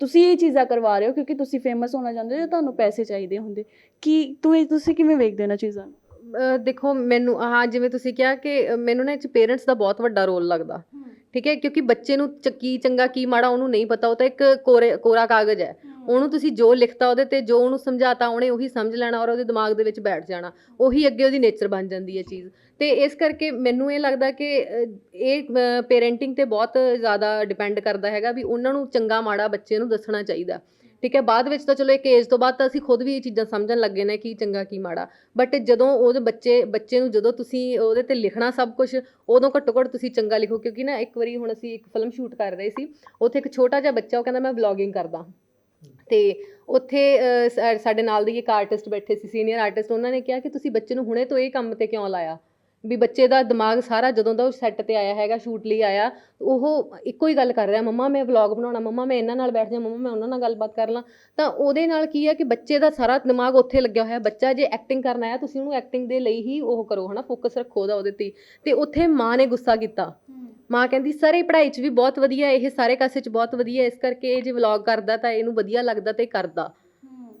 ਤੁਸੀਂ ਇਹ ਚੀਜ਼ਾਂ ਕਰਵਾ ਰਹੇ ਹੋ ਕਿਉਂਕਿ ਤੁਸੀਂ ਫੇਮਸ ਹੋਣਾ ਚਾਹੁੰਦੇ ਹੋ ਤੁਹਾਨੂੰ ਪੈਸੇ ਚਾਹੀਦੇ ਹੁੰਦੇ ਕੀ ਤੁਸੀਂ ਤੁਸੀਂ ਕਿਵੇਂ ਵੇਖਦੇ ਹੋ ਇਹਨਾਂ ਚੀਜ਼ਾਂ ਨੂੰ? ਅਹ ਦੇਖੋ ਮੈਨੂੰ ਹਾਂ ਜਿਵੇਂ ਤੁਸੀਂ ਕਿਹਾ ਕਿ ਅਹ ਮੈਨੂੰ ਨਾ ਇਹ ਚ ਪੇਰੈਂਟਸ ਦਾ ਬਹੁਤ ਵੱਡਾ ਰੋਲ ਲੱਗਦਾ। ਠੀਕ ਹੈ ਕਿਉਂਕਿ ਬੱਚੇ ਨੂੰ ਚ- ਕੀ ਚੰਗਾ ਕੀ ਮਾੜਾ ਉਹਨੂੰ ਨਹੀਂ ਪਤਾ ਉਹ ਤਾਂ ਇੱਕ ਕੋਰੇ ਕੋਰਾ ਕਾਗਜ਼ ਹੈ। ਉਹਨੂੰ ਤੁਸੀਂ ਜੋ ਲਿਖਤਾ ਉਹਦੇ ਤੇ, ਜੋ ਉਹਨੂੰ ਸਮਝਾਤਾ, ਉਹਨੇ ਉਹੀ ਸਮਝ ਲੈਣਾ ਔਰ ਉਹਦੇ ਦਿਮਾਗ ਦੇ ਵਿੱਚ ਬੈਠ ਜਾਣਾ। ਉਹੀ ਅੱਗੇ ਉਹਦੀ ਨੇਚਰ ਬਣ ਜਾਂਦੀ ਹੈ ਚੀਜ਼। ਤੇ ਇਸ ਕਰਕੇ ਮੈਨੂੰ ਇਹ ਲੱਗਦਾ ਕਿ ਇਹ ਪੇਰੈਂਟਿੰਗ ਤੇ ਬਹੁਤ ਜ਼ਿਆਦਾ ਡਿਪੈਂਡ ਕਰਦਾ ਹੈਗਾ ਵੀ ਉਹਨਾਂ ਨੂੰ ਚੰਗਾ ਮਾੜਾ ਬੱਚੇ ਨੂੰ ਦੱਸਣਾ ਚਾਹੀਦਾ। ਠੀਕ ਹੈ, ਬਾਅਦ ਵਿੱਚ ਤਾਂ ਚਲੋ ਇੱਕ ਏਜ ਤੋਂ ਬਾਅਦ ਤਾਂ ਅਸੀਂ ਖੁਦ ਵੀ ਇਹ ਚੀਜ਼ਾਂ ਸਮਝਣ ਲੱਗੇ ਨੇ ਕਿ ਚੰਗਾ ਕੀ ਮਾੜਾ। ਬਟ ਜਦੋਂ ਉਹਦੇ ਬੱਚੇ ਬੱਚੇ ਨੂੰ ਜਦੋਂ ਤੁਸੀਂ ਉਹਦੇ ਤੇ ਲਿਖਣਾ ਸਭ ਕੁਝ ਉਦੋਂ ਘੱਟੋ ਘੱਟ ਤੁਸੀਂ ਚੰਗਾ ਲਿਖੋ। ਕਿਉਂਕਿ ਨਾ ਇੱਕ ਵਾਰੀ ਹੁਣ ਅਸੀਂ ਇੱਕ ਫਿਲਮ ਸ਼ੂਟ ਕਰ ਰਹੇ ਸੀ, ਉੱਥੇ ਇੱਕ ਛੋਟਾ ਜਿਹਾ ਬੱਚਾ, ਉਹ ਕਹਿੰਦਾ, ਮੈਂ ਵਲੌਗਿੰਗ ਕਰਦਾ ਤੇ ਉੱਥੇ ਸਾਡੇ ਨਾਲ ਦੀ ਇੱਕ ਆਰਟਿਸਟ ਬੈਠੇ ਸੀ ਸੀਨੀਅਰ ਆਰਟਿਸਟ ਉਹਨਾਂ ਨੇ ਕਿਹਾ ਕਿ ਤੁਸੀਂ ਬੱਚੇ ਨੂੰ ਹੁਣੇ ਤੋਂ ਇਹ ਕੰਮ ਤੇ ਕਿਉਂ ਲਾਇਆ? ਵੀ ਬੱਚੇ ਦਾ ਦਿਮਾਗ ਸਾਰਾ ਜਦੋਂ ਦਾ ਉਹ ਸੈੱਟ ਤੇ ਆਇਆ ਹੈਗਾ ਸ਼ੂਟ ਲਈ ਆਇਆ, ਉਹ ਇੱਕੋ ਹੀ ਗੱਲ ਕਰ ਰਿਹਾ, ਮੰਮਾ, ਮੈਂ ਵਲੌਗ ਬਣਾਉਣਾ, ਮੰਮਾ, ਮੈਂ ਇਹਨਾਂ ਨਾਲ ਬੈਠ ਜਾ, ਮੰਮਾ, ਮੈਂ ਉਹਨਾਂ ਨਾਲ ਗੱਲਬਾਤ ਕਰ ਲਾਂ। ਤਾਂ ਉਹਦੇ ਨਾਲ ਕੀ ਹੈ ਕਿ ਬੱਚੇ ਦਾ ਸਾਰਾ ਦਿਮਾਗ ਉੱਥੇ ਲੱਗਿਆ ਹੋਇਆ, ਬੱਚਾ ਜੇ ਐਕਟਿੰਗ ਕਰਨ ਆਇਆ, ਤੁਸੀਂ ਉਹਨੂੰ ਐਕਟਿੰਗ ਦੇ ਲਈ ਹੀ ਉਹ ਕਰੋ, ਹਨਾ ਫੋਕਸ ਰੱਖੋ ਉਹਦਾ ਉਹਦੇ ਤੇ। ਹੀ। ਤੇ ਉੱਥੇ ਮਾਂ ਨੇ ਗੁੱਸਾ ਕੀਤਾ। ਮਾਂ ਕਹਿੰਦੀ ਸਰ ਇਹ ਪੜ੍ਹਾਈ 'ਚ ਵੀ ਬਹੁਤ ਵਧੀਆ ਇਹ ਸਾਰੇ ਕਾਸੇ 'ਚ ਬਹੁਤ ਵਧੀਆ ਇਸ ਕਰਕੇ ਇਹ ਜੇ ਵਲੌਗ ਕਰਦਾ ਤਾਂ ਇਹਨੂੰ ਵਧੀਆ ਲੱਗਦਾ ਤੇ ਕਰਦਾ।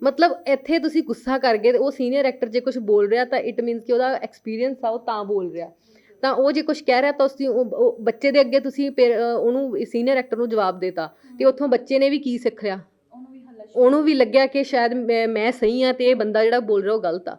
ਮਤਲਬ ਇੱਥੇ ਤੁਸੀਂ ਗੁੱਸਾ ਕਰ ਗਏ ਤੇ ਉਹ ਸੀਨੀਅਰ ਐਕਟਰ ਜੇ ਕੁਝ ਬੋਲ ਰਿਹਾ ਤਾਂ ਇਟ ਮੀਨਸ ਕਿ ਉਹਦਾ ਐਕਸਪੀਰੀਅੰਸ ਆ ਉਹ ਤਾਂ ਬੋਲ ਰਿਹਾ। ਤਾਂ ਉਹ ਜੇ ਕੁਝ ਕਹਿ ਰਿਹਾ ਤਾਂ ਤੁਸੀਂ ਉਹ ਉਹ ਬੱਚੇ ਦੇ ਅੱਗੇ ਤੁਸੀਂ ਉਹਨੂੰ ਸੀਨੀਅਰ ਐਕਟਰ ਨੂੰ ਜਵਾਬ ਦੇਤਾ ਤੇ ਉੱਥੋਂ ਬੱਚੇ ਨੇ ਵੀ ਕੀ ਸਿੱਖ ਲਿਆ? ਉਹਨੂੰ ਵੀ ਲੱਗਿਆ ਕਿ ਸ਼ਾਇਦ ਮੈਂ ਮੈਂ ਸਹੀ ਆ ਤੇ ਇਹ ਬੰਦਾ ਜਿਹੜਾ ਬੋਲ ਰਿਹਾ ਉਹ ਗਲਤ ਆ।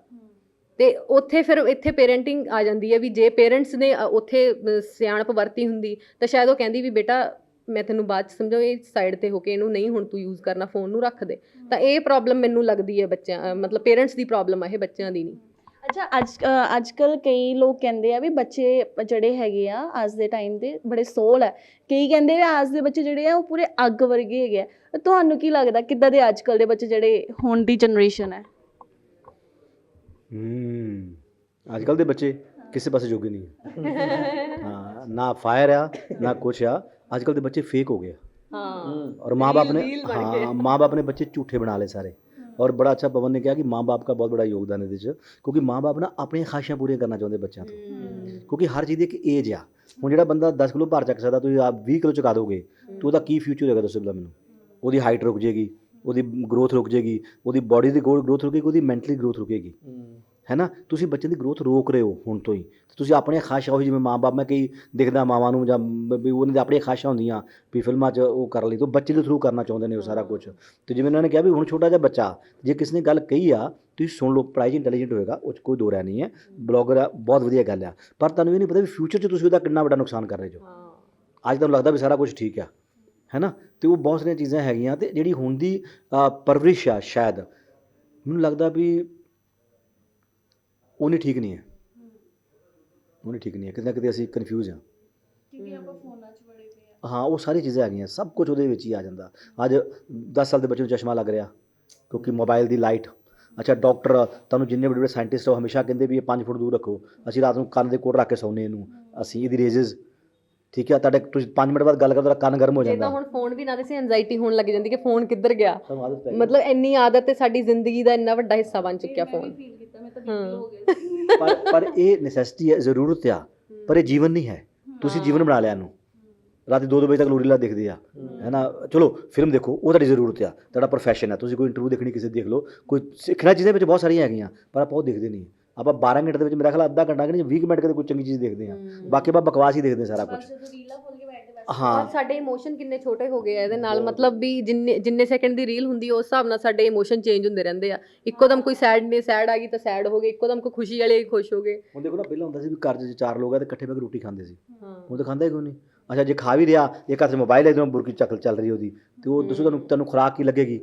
ਤੇ ਉੱਥੇ ਫਿਰ ਇੱਥੇ ਪੇਰੈਂਟਿੰਗ ਆ ਜਾਂਦੀ ਹੈ ਵੀ ਜੇ ਪੇਰੈਂਟਸ ਨੇ ਉੱਥੇ ਸਿਆਣਪ ਵਰਤੀ ਹੁੰਦੀ ਤਾਂ ਸ਼ਾਇਦ ਉਹ ਕਹਿੰਦੀ ਵੀ ਬੇਟਾ ਮੈਂ ਤੈਨੂੰ ਬਾਅਦ ਚ ਸਮਝਾਉ ਇਹ ਸਾਈਡ ਤੇ ਹੋ ਕੇ ਇਹਨੂੰ ਨਹੀਂ ਹੁਣ ਤੂੰ ਯੂਜ਼ ਕਰਨਾ ਫੋਨ ਨੂੰ ਰੱਖ ਦੇ। ਤਾਂ ਇਹ ਪ੍ਰੋਬਲਮ ਮੈਨੂੰ ਲੱਗਦੀ ਹੈ ਬੱਚਿਆਂ ਮਤਲਬ ਪੇਰੈਂਟਸ ਦੀ ਪ੍ਰੋਬਲਮ ਆ ਇਹ ਬੱਚਿਆਂ ਦੀ ਨਹੀਂ। ਅੱਛਾ ਅੱਜ ਅੱਜ ਕੱਲ ਕਈ ਲੋਕ ਕਹਿੰਦੇ ਆ ਵੀ ਬੱਚੇ ਜਿਹੜੇ ਹੈਗੇ ਆ ਅੱਜ ਦੇ ਟਾਈਮ ਦੇ ਬੜੇ ਸੋਲ ਹੈ ਕਈ ਕਹਿੰਦੇ ਆ ਅੱਜ ਦੇ ਬੱਚੇ ਜਿਹੜੇ ਆ ਉਹ ਪੂਰੇ ਅੱਗ ਵਰਗੇ ਹੈਗੇ ਆ। ਤੁਹਾਨੂੰ ਕੀ ਲੱਗਦਾ ਕਿੱਦਾਂ ਦੇ ਅੱਜ ਕੱਲ ਦੇ ਬੱਚੇ ਜਿਹੜੇ ਹੁਣ ਦੀ ਜਨਰੇਸ਼ਨ ਹੈ ਹੂੰ ਅੱਜ ਕੱਲ ਦੇ ਬੱਚੇ ਕਿਸੇ ਪਾਸੇ ਜੋਗੇ ਨਹੀਂ ਹੈ ਹਾਂ ਨਾ ਫਾਇਰ ਆ ਨਾ ਕੁਛ ਆ ਅੱਜ ਕੱਲ ਦੇ ਬੱਚੇ ਫੇਕ ਹੋ ਗਏ ਆ। ਹਾਂ और माँ बाप ने रील बन गए। हाँ माँ बाप ने बच्चे झूठे बना ले सारे और बड़ा अच्छा पवन ने कहा कि माँ बाप का बहुत बड़ा योगदान है ਇਹਦੇ 'ਚ ਕਿਉਂਕਿ ਮਾਂ ਬਾਪ ਨਾ ਆਪਣੀਆਂ ਖਾਸ਼ਾਂ ਪੂਰੀਆਂ ਕਰਨਾ ਚਾਹੁੰਦੇ ਬੱਚਿਆਂ ਤੋਂ ਕਿਉਂਕਿ ਹਰ ਚੀਜ਼ ਦੀ ਇੱਕ ਏਜ ਆ ਹੁਣ ਜਿਹੜਾ ਬੰਦਾ 10 ਕਿਲੋ ਭਾਰ ਚੱਕ ਸਕਦਾ ਤੁਸੀਂ ਆਪ 20 ਕਿਲੋ ਚੁਕਾ ਦੋਗੇ ਤੇ ਉਹਦਾ ਕੀ ਫਿਊਚਰ ਹੋਏਗਾ ਦੱਸੋ ਪਹਿਲਾਂ ਮੈਨੂੰ ਉਹਦੀ ਹਾਈਟ ਰੁਕ ਜਾਏਗੀ ਉਹਦੀ ਗਰੋਥ ਰੁਕ ਜਾਏਗੀ ਉਹਦੀ ਬਾਡੀ ਦੀ ਗਰੋਥ ਰੁਕੇਗੀ ਉਹਦੀ ਮੈਂਟਲੀ ਗਰੋਥ ਰੁਕੇਗੀ। ਹੈ। ਨਾ ਤੁਸੀਂ ਬੱਚੇ ਦੀ ਗਰੋਥ ਰੋਕ ਰਹੇ ਹੋ ਹੁਣ ਤੋਂ ਹੀ। ਤੁਸੀਂ ਆਪਣੀਆਂ ਖਾਸ਼ਾਂ ਉਹੀ ਜਿਵੇਂ ਮਾਂ-ਬਾਪ ਮੈਂ ਕਈ ਦਿਖਦਾ ਮਾਵਾਂ ਨੂੰ ਜਾਂ ਵੀ ਉਹਨਾਂ ਦੀ ਆਪਣੀਆਂ ਖਾਸ਼ਾਂ ਹੁੰਦੀਆਂ ਵੀ ਫਿਲਮਾਂ 'ਚ ਉਹ ਕਰ ਲਈ ਤਾਂ ਬੱਚੇ ਦੇ ਥਰੂ ਕਰਨਾ ਚਾਹੁੰਦੇ ਨੇ ਉਹ ਸਾਰਾ ਕੁਝ ਤੇ ਜਿਵੇਂ ਉਹਨਾਂ ਨੇ ਕਿਹਾ ਵੀ ਹੁਣ ਛੋਟਾ ਜਿਹਾ ਬੱਚਾ ਜੇ ਕਿਸੇ ਨੇ ਗੱਲ ਕਹੀ ਆ ਤੁਸੀਂ ਸੁਣ ਲਓ 'ਚ ਇੰਟੈਲੀਜੈਂਟ ਹੋਏਗਾ ਉਹ 'ਚ ਕੋਈ ਦੋ ਰਾਏ ਨਹੀਂ ਹੈ। ਬਲੌਗਰ ਆ ਬਹੁਤ ਵਧੀਆ ਗੱਲ ਆ। ਪਰ ਤੁਹਾਨੂੰ ਇਹ ਨਹੀਂ ਪਤਾ ਵੀ ਫਿਊਚਰ 'ਚ ਤੁਸੀਂ ਉਹਦਾ ਕਿੰਨਾ ਵੱਡਾ ਨੁਕਸਾਨ ਕਰ ਰਹੇ ਹਾਂ। ਅੱਜ ਤੁਹਾਨੂੰ ਲੱਗਦਾ ਵੀ ਸਾਰਾ ਕੁਝ ਠੀਕ ਆ। ਹੈ ਨਾ ਤੇ ਉਹ ਬਹੁਤ ਸਾਰੀਆਂ ਚੀਜ਼ਾਂ ਹੈਗੀਆਂ ਤੇ ਜਿਹੜੀ ਹੁਣ ਦੀ ਪਰਵਰਿਸ਼ ਆ ਸ਼ਾਇਦ ਮੈਨੂੰ ਲੱਗਦਾ ਵੀ ਉਹ ਨਹੀਂ ਠੀਕ ਨਹੀਂ ਹੈ। ਉਹ ਨਹੀਂ ਠੀਕ ਨਹੀਂ ਹੈ। ਕਿਤੇ ਨਾ ਕਿਤੇ ਅਸੀਂ ਕਨਫਿਊਜ਼ ਹਾਂ। ਕਿਉਂਕਿ ਆਪਾਂ ਫੋਨਾਂ 'ਚ ਬੜੇ ਪਏ ਆ। ਹਾਂ ਉਹ ਸਾਰੀ ਚੀਜ਼ਾਂ ਹੈਗੀਆਂ ਸਭ ਕੁਝ ਉਹਦੇ ਵਿੱਚ ਹੀ ਆ ਜਾਂਦਾ। ਅੱਜ 10 ਸਾਲ ਦੇ ਬੱਚੇ ਨੂੰ ਚਸ਼ਮਾ ਲੱਗ ਰਿਹਾ ਕਿਉਂਕਿ ਮੋਬਾਈਲ ਦੀ ਲਾਈਟ ਅੱਛਾ ਡਾਕਟਰ ਤੁਹਾਨੂੰ ਜਿੰਨੇ ਵੱਡੇ ਵੱਡੇ ਸਾਇੰਟਿਸਟ ਹੋ ਹਮੇਸ਼ਾ ਕਹਿੰਦੇ ਵੀ ਇਹ 5 ਫੁੱਟ ਦੂਰ ਰੱਖੋ। ਅਸੀਂ ਰਾਤ ਨੂੰ ਕੰਨ ਦੇ ਕੋਲ ਰੱਖ ਕੇ ਸੌਂਦੇ ਇਹਨੂੰ। ਅਸੀਂ ਇਹਦੀ ਰੇਜ਼ਸ ਠੀਕ ਹੈ ਤੁਹਾਡੇ ਤੁਸੀਂ 5 ਮਿੰਟ ਬਾਅਦ ਗੱਲ ਕਰਦੇ ਤਾਂ ਕੰਨ ਗਰਮ ਹੋ ਜੇ ਤਾਂ ਜਾਂਦਾ ਹੁਣ ਫੋਨ ਵੀ ਨਾ ਦੇ ਸੀ ਐਂਜ਼ਾਈਟੀ ਹੋਣ ਲੱਗ ਜਾਂਦੀ ਕਿ ਫੋਨ ਕਿੱਧਰ ਗਿਆ। ਤੁਹਾਨੂੰ ਆਦਤ ਪੈ ਗਈ। ਮਤਲਬ ਇੰਨੀ ਆਦਤ ਤੇ ਸਾਡੀ ਜ਼ਿੰਦਗੀ ਦਾ ਇੰਨਾ ਵੱਡਾ ਹਿੱਸਾ ਬਣ ਚੁੱਕਿਆ ਫੋਨ ਫੀਲ ਕੀਤਾ ਮੈਂ ਤਾਂ ਹਾਂ। ਬੀਪੀ ਹੋ ਗਿਆ ਪਰ ਪਰ ਇਹ ਨੈਸੈਸਿਟੀ ਹੈ ਜ਼ਰੂਰਤ ਆ ਪਰ ਇਹ ਜੀਵਨ ਨਹੀਂ ਹੈ। ਤੁਸੀਂ ਜੀਵਨ ਬਣਾ ਲਿਆ ਇਹਨੂੰ। ਰਾਤੀ 2-2 ਵਜੇ ਤੱਕ ਲੋਰੀਲਾ ਦੇਖਦੇ ਆ ਹੈ ਨਾ ਚਲੋ ਫਿਲਮ ਦੇਖੋ ਉਹ ਤੁਹਾਡੀ ਜ਼ਰੂਰਤ ਆ ਤੁਹਾਡਾ ਪ੍ਰੋਫੈਸ਼ਨ ਹੈ ਤੁਸੀਂ ਕੋਈ ਇੰਟਰਵਿਊ ਦੇਖਣੀ ਕਿਸੇ ਦੀ ਦੇਖ ਲਓ। ਕੋਈ ਸਿੱਖਣਾ ਚੀਜ਼ਾਂ ਵਿੱਚ ਬਹੁਤ ਸਾਰੀਆਂ ਹੈਗੀਆਂ ਪਰ ਆਪਾਂ ਉਹ ਦੇਖਦੇ ਨਹੀਂ। ਆਪਾਂ 12 ਮਿੰਟ ਦੇ ਵਿੱਚ ਮੇਰਾ ਖਿਆਲ ਅੱਧਾ ਘੰਟਾ ਕਿ ਨਹੀਂ 20 ਮਿੰਟ ਕਦੇ ਕੋਈ ਚੰਗੀ ਚੀਜ਼ ਦੇਖਦੇ ਆ ਬਾਕੀ ਆਪਾਂ ਬਕਵਾਸ ਹੀ ਦੇਖਦੇ ਹਾਂ ਸਾਰਾ ਕੁਝ ਜਦੋਂ ਹਾਂ। ਸਾਡੇ ਇਮੋਸ਼ਨ ਕਿੰਨੇ ਛੋਟੇ ਹੋ ਗਏ ਆ ਇਹਦੇ ਨਾਲ। ਮਤਲਬ ਵੀ ਜਿੰਨੇ ਜਿੰਨੇ ਸੈਕਿੰਡ ਦੀ ਰੀਲ ਹੁੰਦੀ ਆ, ਉਸ ਹਿਸਾਬ ਨਾਲ ਸਾਡੇ ਇਮੋਸ਼ਨ ਚੇਂਜ ਹੁੰਦੇ ਰਹਿੰਦੇ ਆ। ਇੱਕੋ ਦਮ ਕੋਈ ਸੈਡ ਨੇ ਸੈਡ ਆ ਗਈ ਤਾਂ ਸੈਡ ਹੋ ਗਏ ਇੱਕੋ ਦਮ ਕੋਈ ਖੁਸ਼ੀ ਵਾਲੇ ਖੁਸ਼ ਹੋ ਗਏ। ਹੁਣ ਦੇਖੋ ਨਾ ਪਹਿਲਾਂ ਹੁੰਦਾ ਸੀ ਵੀ ਘਰ 'ਚ ਚਾਰ ਲੋਕ ਆ ਤੇ ਇਕੱਠੇ ਬੈ ਕੇ ਰੋਟੀ ਖਾਂਦੇ ਸੀ। ਹਾਂ। ਉਹ ਤਾਂ ਖਾਂਦਾ ਹੀ ਕੋਈ ਨਹੀਂ? ਅੱਛਾ ਜੇ ਖਾ ਵੀ ਰਿਹਾ ਇੱਕ ਹੱਥ 'ਚ ਮੋਬਾਈਲ ਹੈ ਇਧਰੋਂ ਬੁਰਕੀ ਚੱਕਲ ਚੱਲ ਰਹੀ ਉਹਦੀ। ਤੇ ਉਹ ਦੱਸੋ ਤੁਹਾਨੂੰ ਤੁਹਾਨੂੰ ਖੁਰਾਕ ਕੀ ਲੱਗੇਗੀ?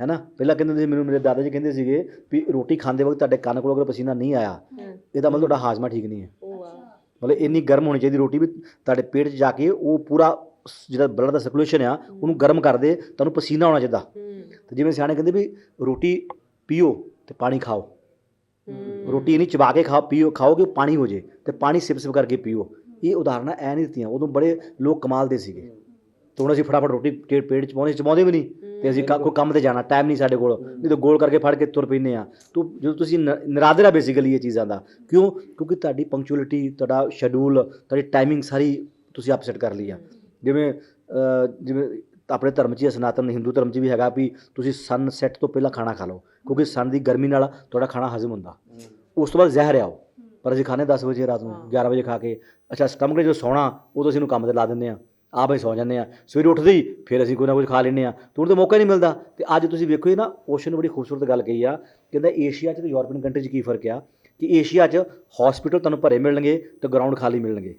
ਹੈ ਨਾ ਪਹਿਲਾਂ ਕਹਿੰਦੇ ਹੁੰਦੇ ਸੀ ਮੈਨੂੰ ਮੇਰੇ ਦਾਦਾ ਜੀ ਕਹਿੰਦੇ ਸੀਗੇ ਵੀ ਰੋਟੀ ਖਾਂਦੇ ਵਕਤ ਤੁਹਾਡੇ ਕੰਨ ਕੋਲ ਅਗਰ ਪਸੀਨਾ ਨਹੀਂ ਆਇਆ ਇਹਦਾ ਮਤਲਬ ਤੁਹਾਡਾ ਹਾਜ਼ਮਾ ਠੀਕ ਨਹੀਂ ਹੈ। ਮਤਲਬ ਇੰਨੀ ਗਰਮ ਹੋਣੀ ਚਾਹੀਦੀ ਰੋਟੀ ਵੀ ਤੁਹਾਡੇ ਪੇਟ 'ਚ ਜਾ ਕੇ ਉਹ ਪੂਰਾ ਜਿਹੜਾ ਬਲੱਡ ਦਾ ਸਰਕੂਲੇਸ਼ਨ ਆ ਉਹਨੂੰ ਗਰਮ ਕਰ ਦੇ ਤੁਹਾਨੂੰ ਪਸੀਨਾ ਆਉਣਾ ਚਾਹੀਦਾ। ਤੇ ਜਿਵੇਂ ਸਿਆਣੇ ਕਹਿੰਦੇ ਵੀ ਰੋਟੀ ਪੀਓ ਤੇ ਪਾਣੀ ਖਾਓ। ਰੋਟੀ ਨਹੀਂ ਚਬਾ ਕੇ ਖਾ ਪੀਓ ਖਾਓਗੇ ਪਾਣੀ ਹੋ ਜੇ ਤੇ ਪਾਣੀ ਸਿਪ ਸਿਪ ਕਰਕੇ ਪੀਓ। ਇਹ ਉਦਾਹਰਨਾਂ ਐ ਨਹੀਂ ਦਿੱਤੀਆਂ ਉਦੋਂ ਬੜੇ ਲੋਕ ਕਮਾਲ ਦੇ ਸੀਗੇ। ਤੇ ਅਸੀਂ ਫਟਾਫਟ ਰੋਟੀ ਪੇਟ ਚ ਪਾਉਂਦੇ ਚਬਾਉਂਦੇ ਵੀ ਨਹੀਂ। ਤੇ ਅਸੀਂ ਕ- ਕੋਈ ਕੰਮ ਤੇ ਜਾਣਾ ਟਾਈਮ ਨਹੀਂ ਸਾਡੇ ਕੋਲ। ਨਹੀਂ ਤਾਂ ਗੋਲ ਕਰਕੇ ਫੜ ਕੇ ਤੁਰ ਪੈਂਦੇ ਆ ਤੋ ਜਦੋਂ ਤੁਸੀਂ ਨ- ਨਰਾਦਰਾ ਬੇਸਿਕਲੀ ਇਹ ਚੀਜ਼ਾਂ ਦਾ ਕਿਉਂ? ਕਿਉਂਕਿ ਤੁਹਾਡੀ ਪੰਕਚੁਅਲਿਟੀ ਤੁਹਾਡਾ ਸ਼ੈਡਿਊਲ ਤੁਹਾਡੀ ਟਾਈਮਿੰਗ ਸਾਰੀ ਤੁਸੀਂ ਅਪਸੈਟ ਕਰ ਲਈ ਆ। ਜਿਵੇਂ ਅਹ, ਜਿਵੇਂ ਆਪਣੇ ਧਰਮ 'ਚ ਹੀ ਹੈ, ਸਨਾਤਨ ਹਿੰਦੂ ਧਰਮ 'ਚ ਵੀ ਹੈਗਾ ਵੀ ਤੁਸੀਂ ਸਨ ਸੈੱਟ ਤੋਂ ਪਹਿਲਾਂ ਖਾਣਾ ਖਾ ਲਓ। ਕਿਉਂਕਿ ਸਨ ਦੀ ਗਰਮੀ ਨਾਲ ਤੁਹਾਡਾ ਖਾਣਾ ਹਜ਼ਮ ਹੁੰਦਾ। ਉਸ ਤੋਂ ਬਾਅਦ ਜ਼ਹਿਰ ਆਓ ਪਰ ਅਸੀਂ ਖਾਣੇ 10 ਵਜੇ ਰਾਤ ਨੂੰ 11 ਵਜੇ ਖਾ ਕੇ। ਅੱਛਾ ਸਟਮਕ ਨੇ ਜਦੋਂ ਸੌਣਾ ਉਦੋਂ ਅਸੀਂ ਇਹਨੂੰ ਕੰਮ ਤੇ ਲਾ ਦਿੰਦੇ ਆ ਆਪ ਹੀ ਸੌ ਜਾਂਦੇ ਆ। ਸਵੇਰੇ ਉੱਠਦੇ ਹੀ ਫਿਰ ਅਸੀਂ ਕੋਈ ਨਾ ਕੁਝ ਖਾ ਲੈਂਦੇ ਆ। ਤੇ ਤਾਂ ਮੌਕਾ ਹੀ ਨਹੀਂ ਮਿਲਦਾ। ਤੇ ਅੱਜ ਤੁਸੀਂ ਵੇਖੋ ਇਹ ਨਾ ਓਸ਼ਨ ਨੇ ਬੜੀ ਖੂਬਸੂਰਤ ਗੱਲ ਕਹੀ ਆ। ਕਹਿੰਦਾ ਏਸ਼ੀਆ 'ਚ ਤੇ ਯੂਰਪੀਅਨ ਕੰਟਰੀ 'ਚ ਕੀ ਫ਼ਰਕ ਆ? ਕਿ ਏਸ਼ੀਆ 'ਚ ਹਸਪੀਟਲ ਤੁਹਾਨੂੰ ਭਰੇ ਮਿਲਣਗੇ ਤੇ ਗਰਾਊਂਡ ਖਾਲੀ ਮਿਲਣਗੇ।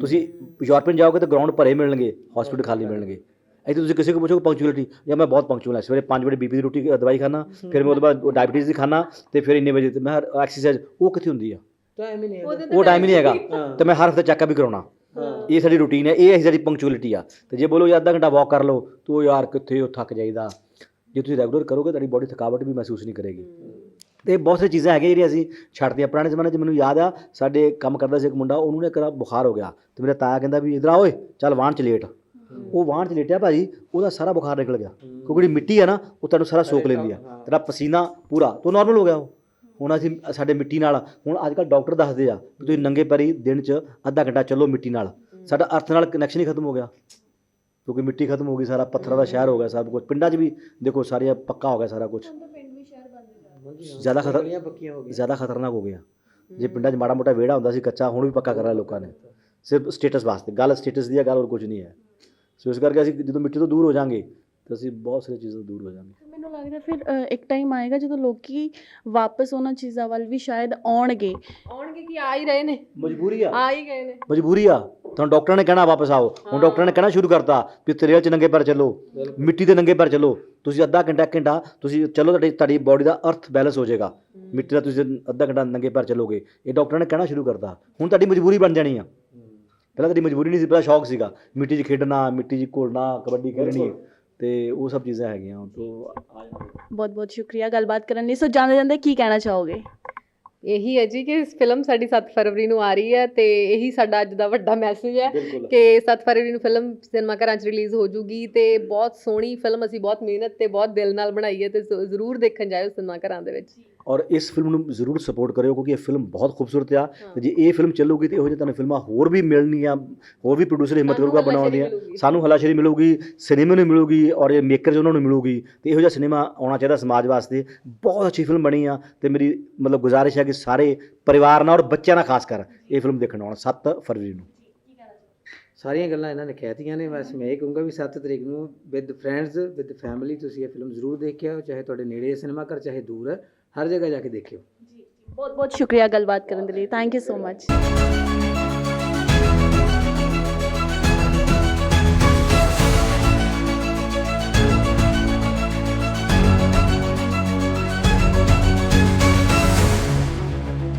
ਤੁਸੀਂ ਯੂਰਪੀਅਨ ਜਾਓਗੇ ਤਾਂ ਗਰਾਊਂਡ ਭਰੇ ਮਿਲਣਗੇ ਹਸਪੀਟਲ ਖਾਲੀ ਮਿਲਣਗੇ। ਇੱਥੇ ਤੁਸੀਂ ਕਿਸੇ ਕੋਲ ਪੁੱਛੋ ਪੰਕਚੁਅਲਿਟੀ ਜਾਂ ਮੈਂ ਬਹੁਤ ਪੰਕਚੁਅਲ ਹਾਂ ਸਵੇਰੇ 5 ਵਜੇ ਬੀਪੀ ਦੀ ਰੋਟੀ ਦਵਾਈ ਖਾਣਾ ਫਿਰ ਮੈਂ ਉਹਦੇ ਬਾਅਦ ਡਾਇਬੀਟੀਜ਼ ਦੀ ਖਾਣਾ ਤੇ ਫਿਰ ਇੰਨੇ ਵਜੇ ਤੇ ਮੈਂ ਐਕਸਰਸਾਈਜ਼ ਉਹ ਕਿੱਥੇ ਹੁੰਦੀ ਆ? ਟਾਈਮ ਹੀ ਨਹੀਂ ਹੈਗਾ। ਉਹ ਟਾਈਮ ਹੀ ਨਹੀਂ ਹੈਗਾ। ਤੇ ਮੈਂ ਹਰ ਹਫ਼ਤੇ ਚੈੱਕਅਪ ਵੀ ਕਰਾਉਣਾ। ਇਹ ਸਾਡੀ ਰੂਟੀਨ ਹੈ ਇਹ ਸਾਡੀ ਪੰਕਚੁਅਲਿਟੀ ਆ। ਤੇ ਜੇ ਬੋਲੋ ਯਾਰ ਅੱਧਾ ਘੰਟਾ ਵਾਕ ਕਰ ਲਓ ਤੋ ਯਾਰ ਕਿੱਥੇ ਉਹ ਥੱਕ ਜਾਈਦਾ। ਜੇ ਤੁਸੀਂ ਰੈਗੂਲਰ ਕਰੋਗੇ ਤੁਹਾਡੀ ਬੋਡੀ ਥਕਾਵਟ ਵੀ ਮਹਿਸੂਸ ਨਹੀਂ ਕਰੇਗੀ। ਤੇ ਬਹੁਤ ਸਾਰੀ ਚੀਜ਼ਾਂ ਹੈਗੀਆਂ ਜਿਹੜੀਆਂ ਅਸੀਂ ਛੱਡਦੀਆਂ ਪੁਰਾਣੇ ਜ਼ਮਾਨੇ 'ਚ ਮੈਨੂੰ ਯਾਦ ਆ ਸਾਡੇ ਕੰਮ ਕਰਦਾ ਸੀ ਇੱਕ ਮੁੰਡਾ ਉਹਨੂੰ ਨੇ ਕਰਾ ਬੁਖਾਰ ਹੋ ਗਿਆ। ਤੇ ਮੇਰਾ ਤਾਇਆ ਕਹਿੰਦਾ ਵੀ ਇਧਰ ਆ ਓਏ ਚੱਲ ਵਾਹਣ 'ਚ ਲੇਟ ਉਹ ਵਾਹਣ 'ਚ ਲੇਟਿਆ ਭਾਜੀ ਉਹਦਾ ਸਾਰਾ ਬੁਖਾਰ ਨਿਕਲ ਗਿਆ। ਕਿਉਂਕਿ ਜਿਹੜੀ ਮਿੱਟੀ ਆ ਨਾ ਉਹ ਤੁਹਾਨੂੰ ਸਾਰਾ ਸੋਖ ਲੈਂਦੀ ਆ। ਤੇਰਾ ਪਸੀਨਾ ਪੂਰਾ ਤੋਂ ਨਾਰਮਲ ਹੋ ਗਿਆ ਉਹ। ਹੁਣ ਅਸੀਂ ਸਾਡੇ ਮਿੱਟੀ ਨਾਲ ਹੁਣ ਅੱਜ ਕੱਲ੍ਹ ਡਾਕਟਰ ਦੱਸਦੇ ਆ ਵੀ ਤੁਸੀਂ ਨੰਗੇ ਪੈਰੀ ਦਿਨ 'ਚ ਅੱਧਾ ਘੰਟਾ ਚੱਲੋ ਮਿੱਟੀ ਨਾਲ। ਸਾਡਾ ਅਰਥ ਨਾਲ ਕਨੈਕਸ਼ਨ ਹੀ ਖਤਮ ਹੋ ਗਿਆ। ਕਿਉਂਕਿ ਮਿੱਟੀ ਖਤਮ ਹੋ ਗਈ ਸਾਰਾ ਪੱਥਰਾਂ ਦਾ ਸ਼ਹਿਰ ਹੋ ਗਿਆ ਸਭ ਕੁਝ ਪਿੰਡਾਂ 'ਚ ਵੀ ਦੇਖੋ ਸਾਰੀਆਂ ਪੱਕਾ ਹੋ ਗਿਆ ਸਾਰਾ ਕੁਝ ਜ਼ਿਆਦਾ ਖਤਰ- ਗਲੀਆਂ ਪੱਕੀਆਂ ਹੋ ਗਈਆਂ। ਜ਼ਿਆਦਾ ਖਤਰਨਾਕ ਹੋ ਗਿਆ ਜੇ ਪਿੰਡਾਂ 'ਚ ਮਾੜਾ ਮੋਟਾ ਵਿਹੜਾ ਹੁੰਦਾ ਸੀ ਕੱਚਾ ਹੁਣ ਵੀ ਪੱਕਾ ਕਰਾ ਲੋਕਾਂ ਨੇ। ਸਿਰਫ ਸਟੇਟਸ ਵਾਸਤੇ। ਗੱਲ ਸਟੇਟਸ ਦੀ ਹੈ ਗੱਲ ਹੋਰ ਕੁਝ ਨਹੀਂ ਹੈ। ਸੋ ਇਸ ਕਰਕੇ ਅਸੀਂ ਜਦੋਂ ਮਿੱਟੀ ਤੋਂ ਦੂਰ ਹੋ ਜਾਾਂਗੇ ਤਾਂ ਅਸੀਂ ਬਹੁਤ ਸਾਰੀ ਚੀਜ਼ਾਂ ਦੂਰ ਹੋ ਜਾਾਂਗੇ ਮੈਨੂੰ ਲੱਗਦਾ ਫਿਰ ਅ, ਇੱਕ ਟਾਈਮ ਆਏਗਾ ਜਦੋਂ ਲੋਕੀ ਵਾਪਸ ਉਹਨਾਂ ਚੀਜ਼ਾਂ ਵੱਲ ਵੀ ਸ਼ਾਇਦ ਆਉਣਗੇ। ਆਉਣਗੇ ਕਿ ਆ ਹੀ ਰਹੇ ਨੇ। ਮਜਬੂਰੀ ਆ। ਆ ਹੀ ਗਏ ਨੇ। ਮਜਬੂਰੀ ਆ। ਤੁਹਾਨੂੰ ਡਾਕਟਰਾਂ ਨੇ ਕਹਿਣਾ ਵਾਪਸ ਆਓ। ਹੁਣ ਡਾਕਟਰਾਂ ਨੇ ਕਹਿਣਾ ਸ਼ੁਰੂ ਕਰਤਾ ਵੀ ਤੇਰੇ ਚ ਨੰਗੇ ਪੈਰ ਚੱਲੋ ਮਿੱਟੀ ਦੇ ਨੰਗੇ ਪੈਰ ਚੱਲੋ। ਤੁਸੀਂ ਅੱਧਾ ਘੰਟਾ ਘੰਟਾ ਤੁਸੀਂ ਚਲੋ ਤੁਹਾਡੀ ਤੁਹਾਡੀ ਬਾਡੀ ਦਾ ਅਰਥ ਬੈਲੈਂਸ ਹੋ ਜਾਏਗਾ। ਮਿੱਟੀ ਦਾ ਤੁਸੀਂ ਅੱਧਾ ਘੰਟਾ ਨੰਗੇ ਪੈਰ ਚੱਲੋਗੇ। ਇਹ ਡਾਕਟਰਾਂ ਨੇ ਕਹਿਣਾ ਸ਼ੁਰੂ ਕਰਤਾ। ਹੁਣ ਤੁਹਾਡੀ ਮਜਬੂਰੀ ਬਣ ਜਾਣੀ ਆ। ਪਹਿਲਾਂ ਤੁਹਾਡੀ ਮਜਬੂਰੀ ਨਹੀਂ ਸੀ ਪਹਿਲਾਂ ਸ਼ੌਕ ਸੀਗਾ। ਮਿੱਟੀ 'ਚ ਖੇਡਣਾ ਮਿੱਟੀ 'ਚ ਘੁਲਣਾ ਕਬੱਡੀ ਖੇਡਣੀ। ਤੇ ਉਹ ਸਭ ਚੀਜ਼ਾਂ ਹੈਗੀਆਂ ਤੋਂ। ਬਹੁਤ ਬਹੁਤ ਸ਼ੁਕਰੀਆ ਗੱਲਬਾਤ ਕਰਨ ਲਈ। ਸੋ ਜਾਂਦੇ ਜਾਂਦੇ ਕੀ ਕਹਿਣਾ ਚਾਹੋਗੇ? ਇਹੀ ਹੈ ਜੀ ਕਿ ਇਸ ਫਿਲਮ ਸਾਡੀ 7 ਫਰਵਰੀ ਨੂੰ ਆ ਰਹੀ ਹੈ ਤੇ ਇਹੀ ਸਾਡਾ ਅੱਜ ਦਾ ਵੱਡਾ ਮੈਸੇਜ ਹੈ ਕਿ 7 ਫਰਵਰੀ ਨੂੰ ਫਿਲਮ ਸਿਨੇਮਾ ਘਰਾਂ 'ਚ ਰਿਲੀਜ਼ ਹੋ ਜੂਗੀ ਤੇ ਬਹੁਤ ਸੋਹਣੀ ਫਿਲਮ ਅਸੀਂ ਬਹੁਤ ਮਿਹਨਤ ਤੇ ਬਹੁਤ ਦਿਲ ਨਾਲ ਬਣਾਈ ਹੈ ਤੇ ਜ਼ਰੂਰ ਦੇਖਣ ਜਾਇਓ ਸਿਨੇਮਾ ਘਰਾਂ ਦੇ ਵਿੱਚ। ਔਰ ਇਸ ਫਿਲਮ ਨੂੰ ਜ਼ਰੂਰ ਸਪੋਰਟ ਕਰਿਓ ਕਿਉਂਕਿ ਇਹ ਫਿਲਮ ਬਹੁਤ ਖੂਬਸੂਰਤ ਆ। ਤੇ ਜੇ ਇਹ ਫਿਲਮ ਚੱਲੂਗੀ ਤੇ ਇਹੋ ਜਿਹੇ ਤੁਹਾਨੂੰ ਫਿਲਮਾਂ ਹੋਰ ਵੀ ਮਿਲਣਗੀਆਂ ਹੋਰ ਵੀ ਪ੍ਰੋਡਿਊਸਰ ਹਿੰਮਤ ਕਰੂਗਾ ਬਣਾਉਣ ਮਿਲੂਗੀ। ਸਾਨੂੰ ਹਲਾਸ਼ੇਰੀ ਮਿਲੂਗੀ ਸਿਨੇਮੇ ਨੂੰ ਮਿਲੂਗੀ ਔਰ ਇਹ ਮੇਕਰਸ ਉਹਨਾਂ ਨੂੰ ਮਿਲੂਗੀ। ਤੇ ਇਹੋ ਜਿਹਾ ਸਿਨੇਮਾ ਆਉਣਾ ਚਾਹੀਦਾ ਸਮਾਜ ਵਾਸਤੇ। ਬਹੁਤ ਅੱਛੀ ਫਿਲਮ ਬਣੀ ਆ ਤੇ ਮੇਰੀ ਮਤਲਬ ਗੁਜ਼ਾਰਿਸ਼ ਹੈ ਕਿ ਸਾਰੇ ਪਰਿਵਾਰ ਨਾਲ ਔਰ ਬੱਚਿਆਂ ਨਾਲ ਖਾਸ ਕਰ ਇਹ ਫਿਲਮ ਦੇਖਣ ਆਉਣ 7 ਫਰਵਰੀ ਨੂੰ। ਸਾਰੀਆਂ ਗੱਲਾਂ ਇਹਨਾਂ ਨੇ ਕਹਿਤੀਆਂ ਨੇ ਬਸ ਮੈਂ ਇਹ ਕਹੂੰਗਾ ਵੀ 7 ਤਰੀਕ ਨੂੰ ਵਿਦ ਫਰੈਂਡਸ ਵਿਦ ਫੈਮਿਲੀ ਤੁਸੀਂ ਇਹ ਫਿਲਮ ਜ਼ਰੂਰ ਦੇਖਿਓ ਚਾਹੇ ਤੁਹਾਡੇ ਨੇੜੇ ਸਿਨੇਮਾ ਘਰ ਚਾਹੇ ਦੂਰ। ਹੈ ਹਰ ਜਗ੍ਹਾ ਜਾ ਕੇ ਦੇਖਿਓ। ਬਹੁਤ ਬਹੁਤ ਸ਼ੁਕਰੀਆ ਗੱਲਬਾਤ ਕਰਨ ਦੇ ਲਈ। Thank you so much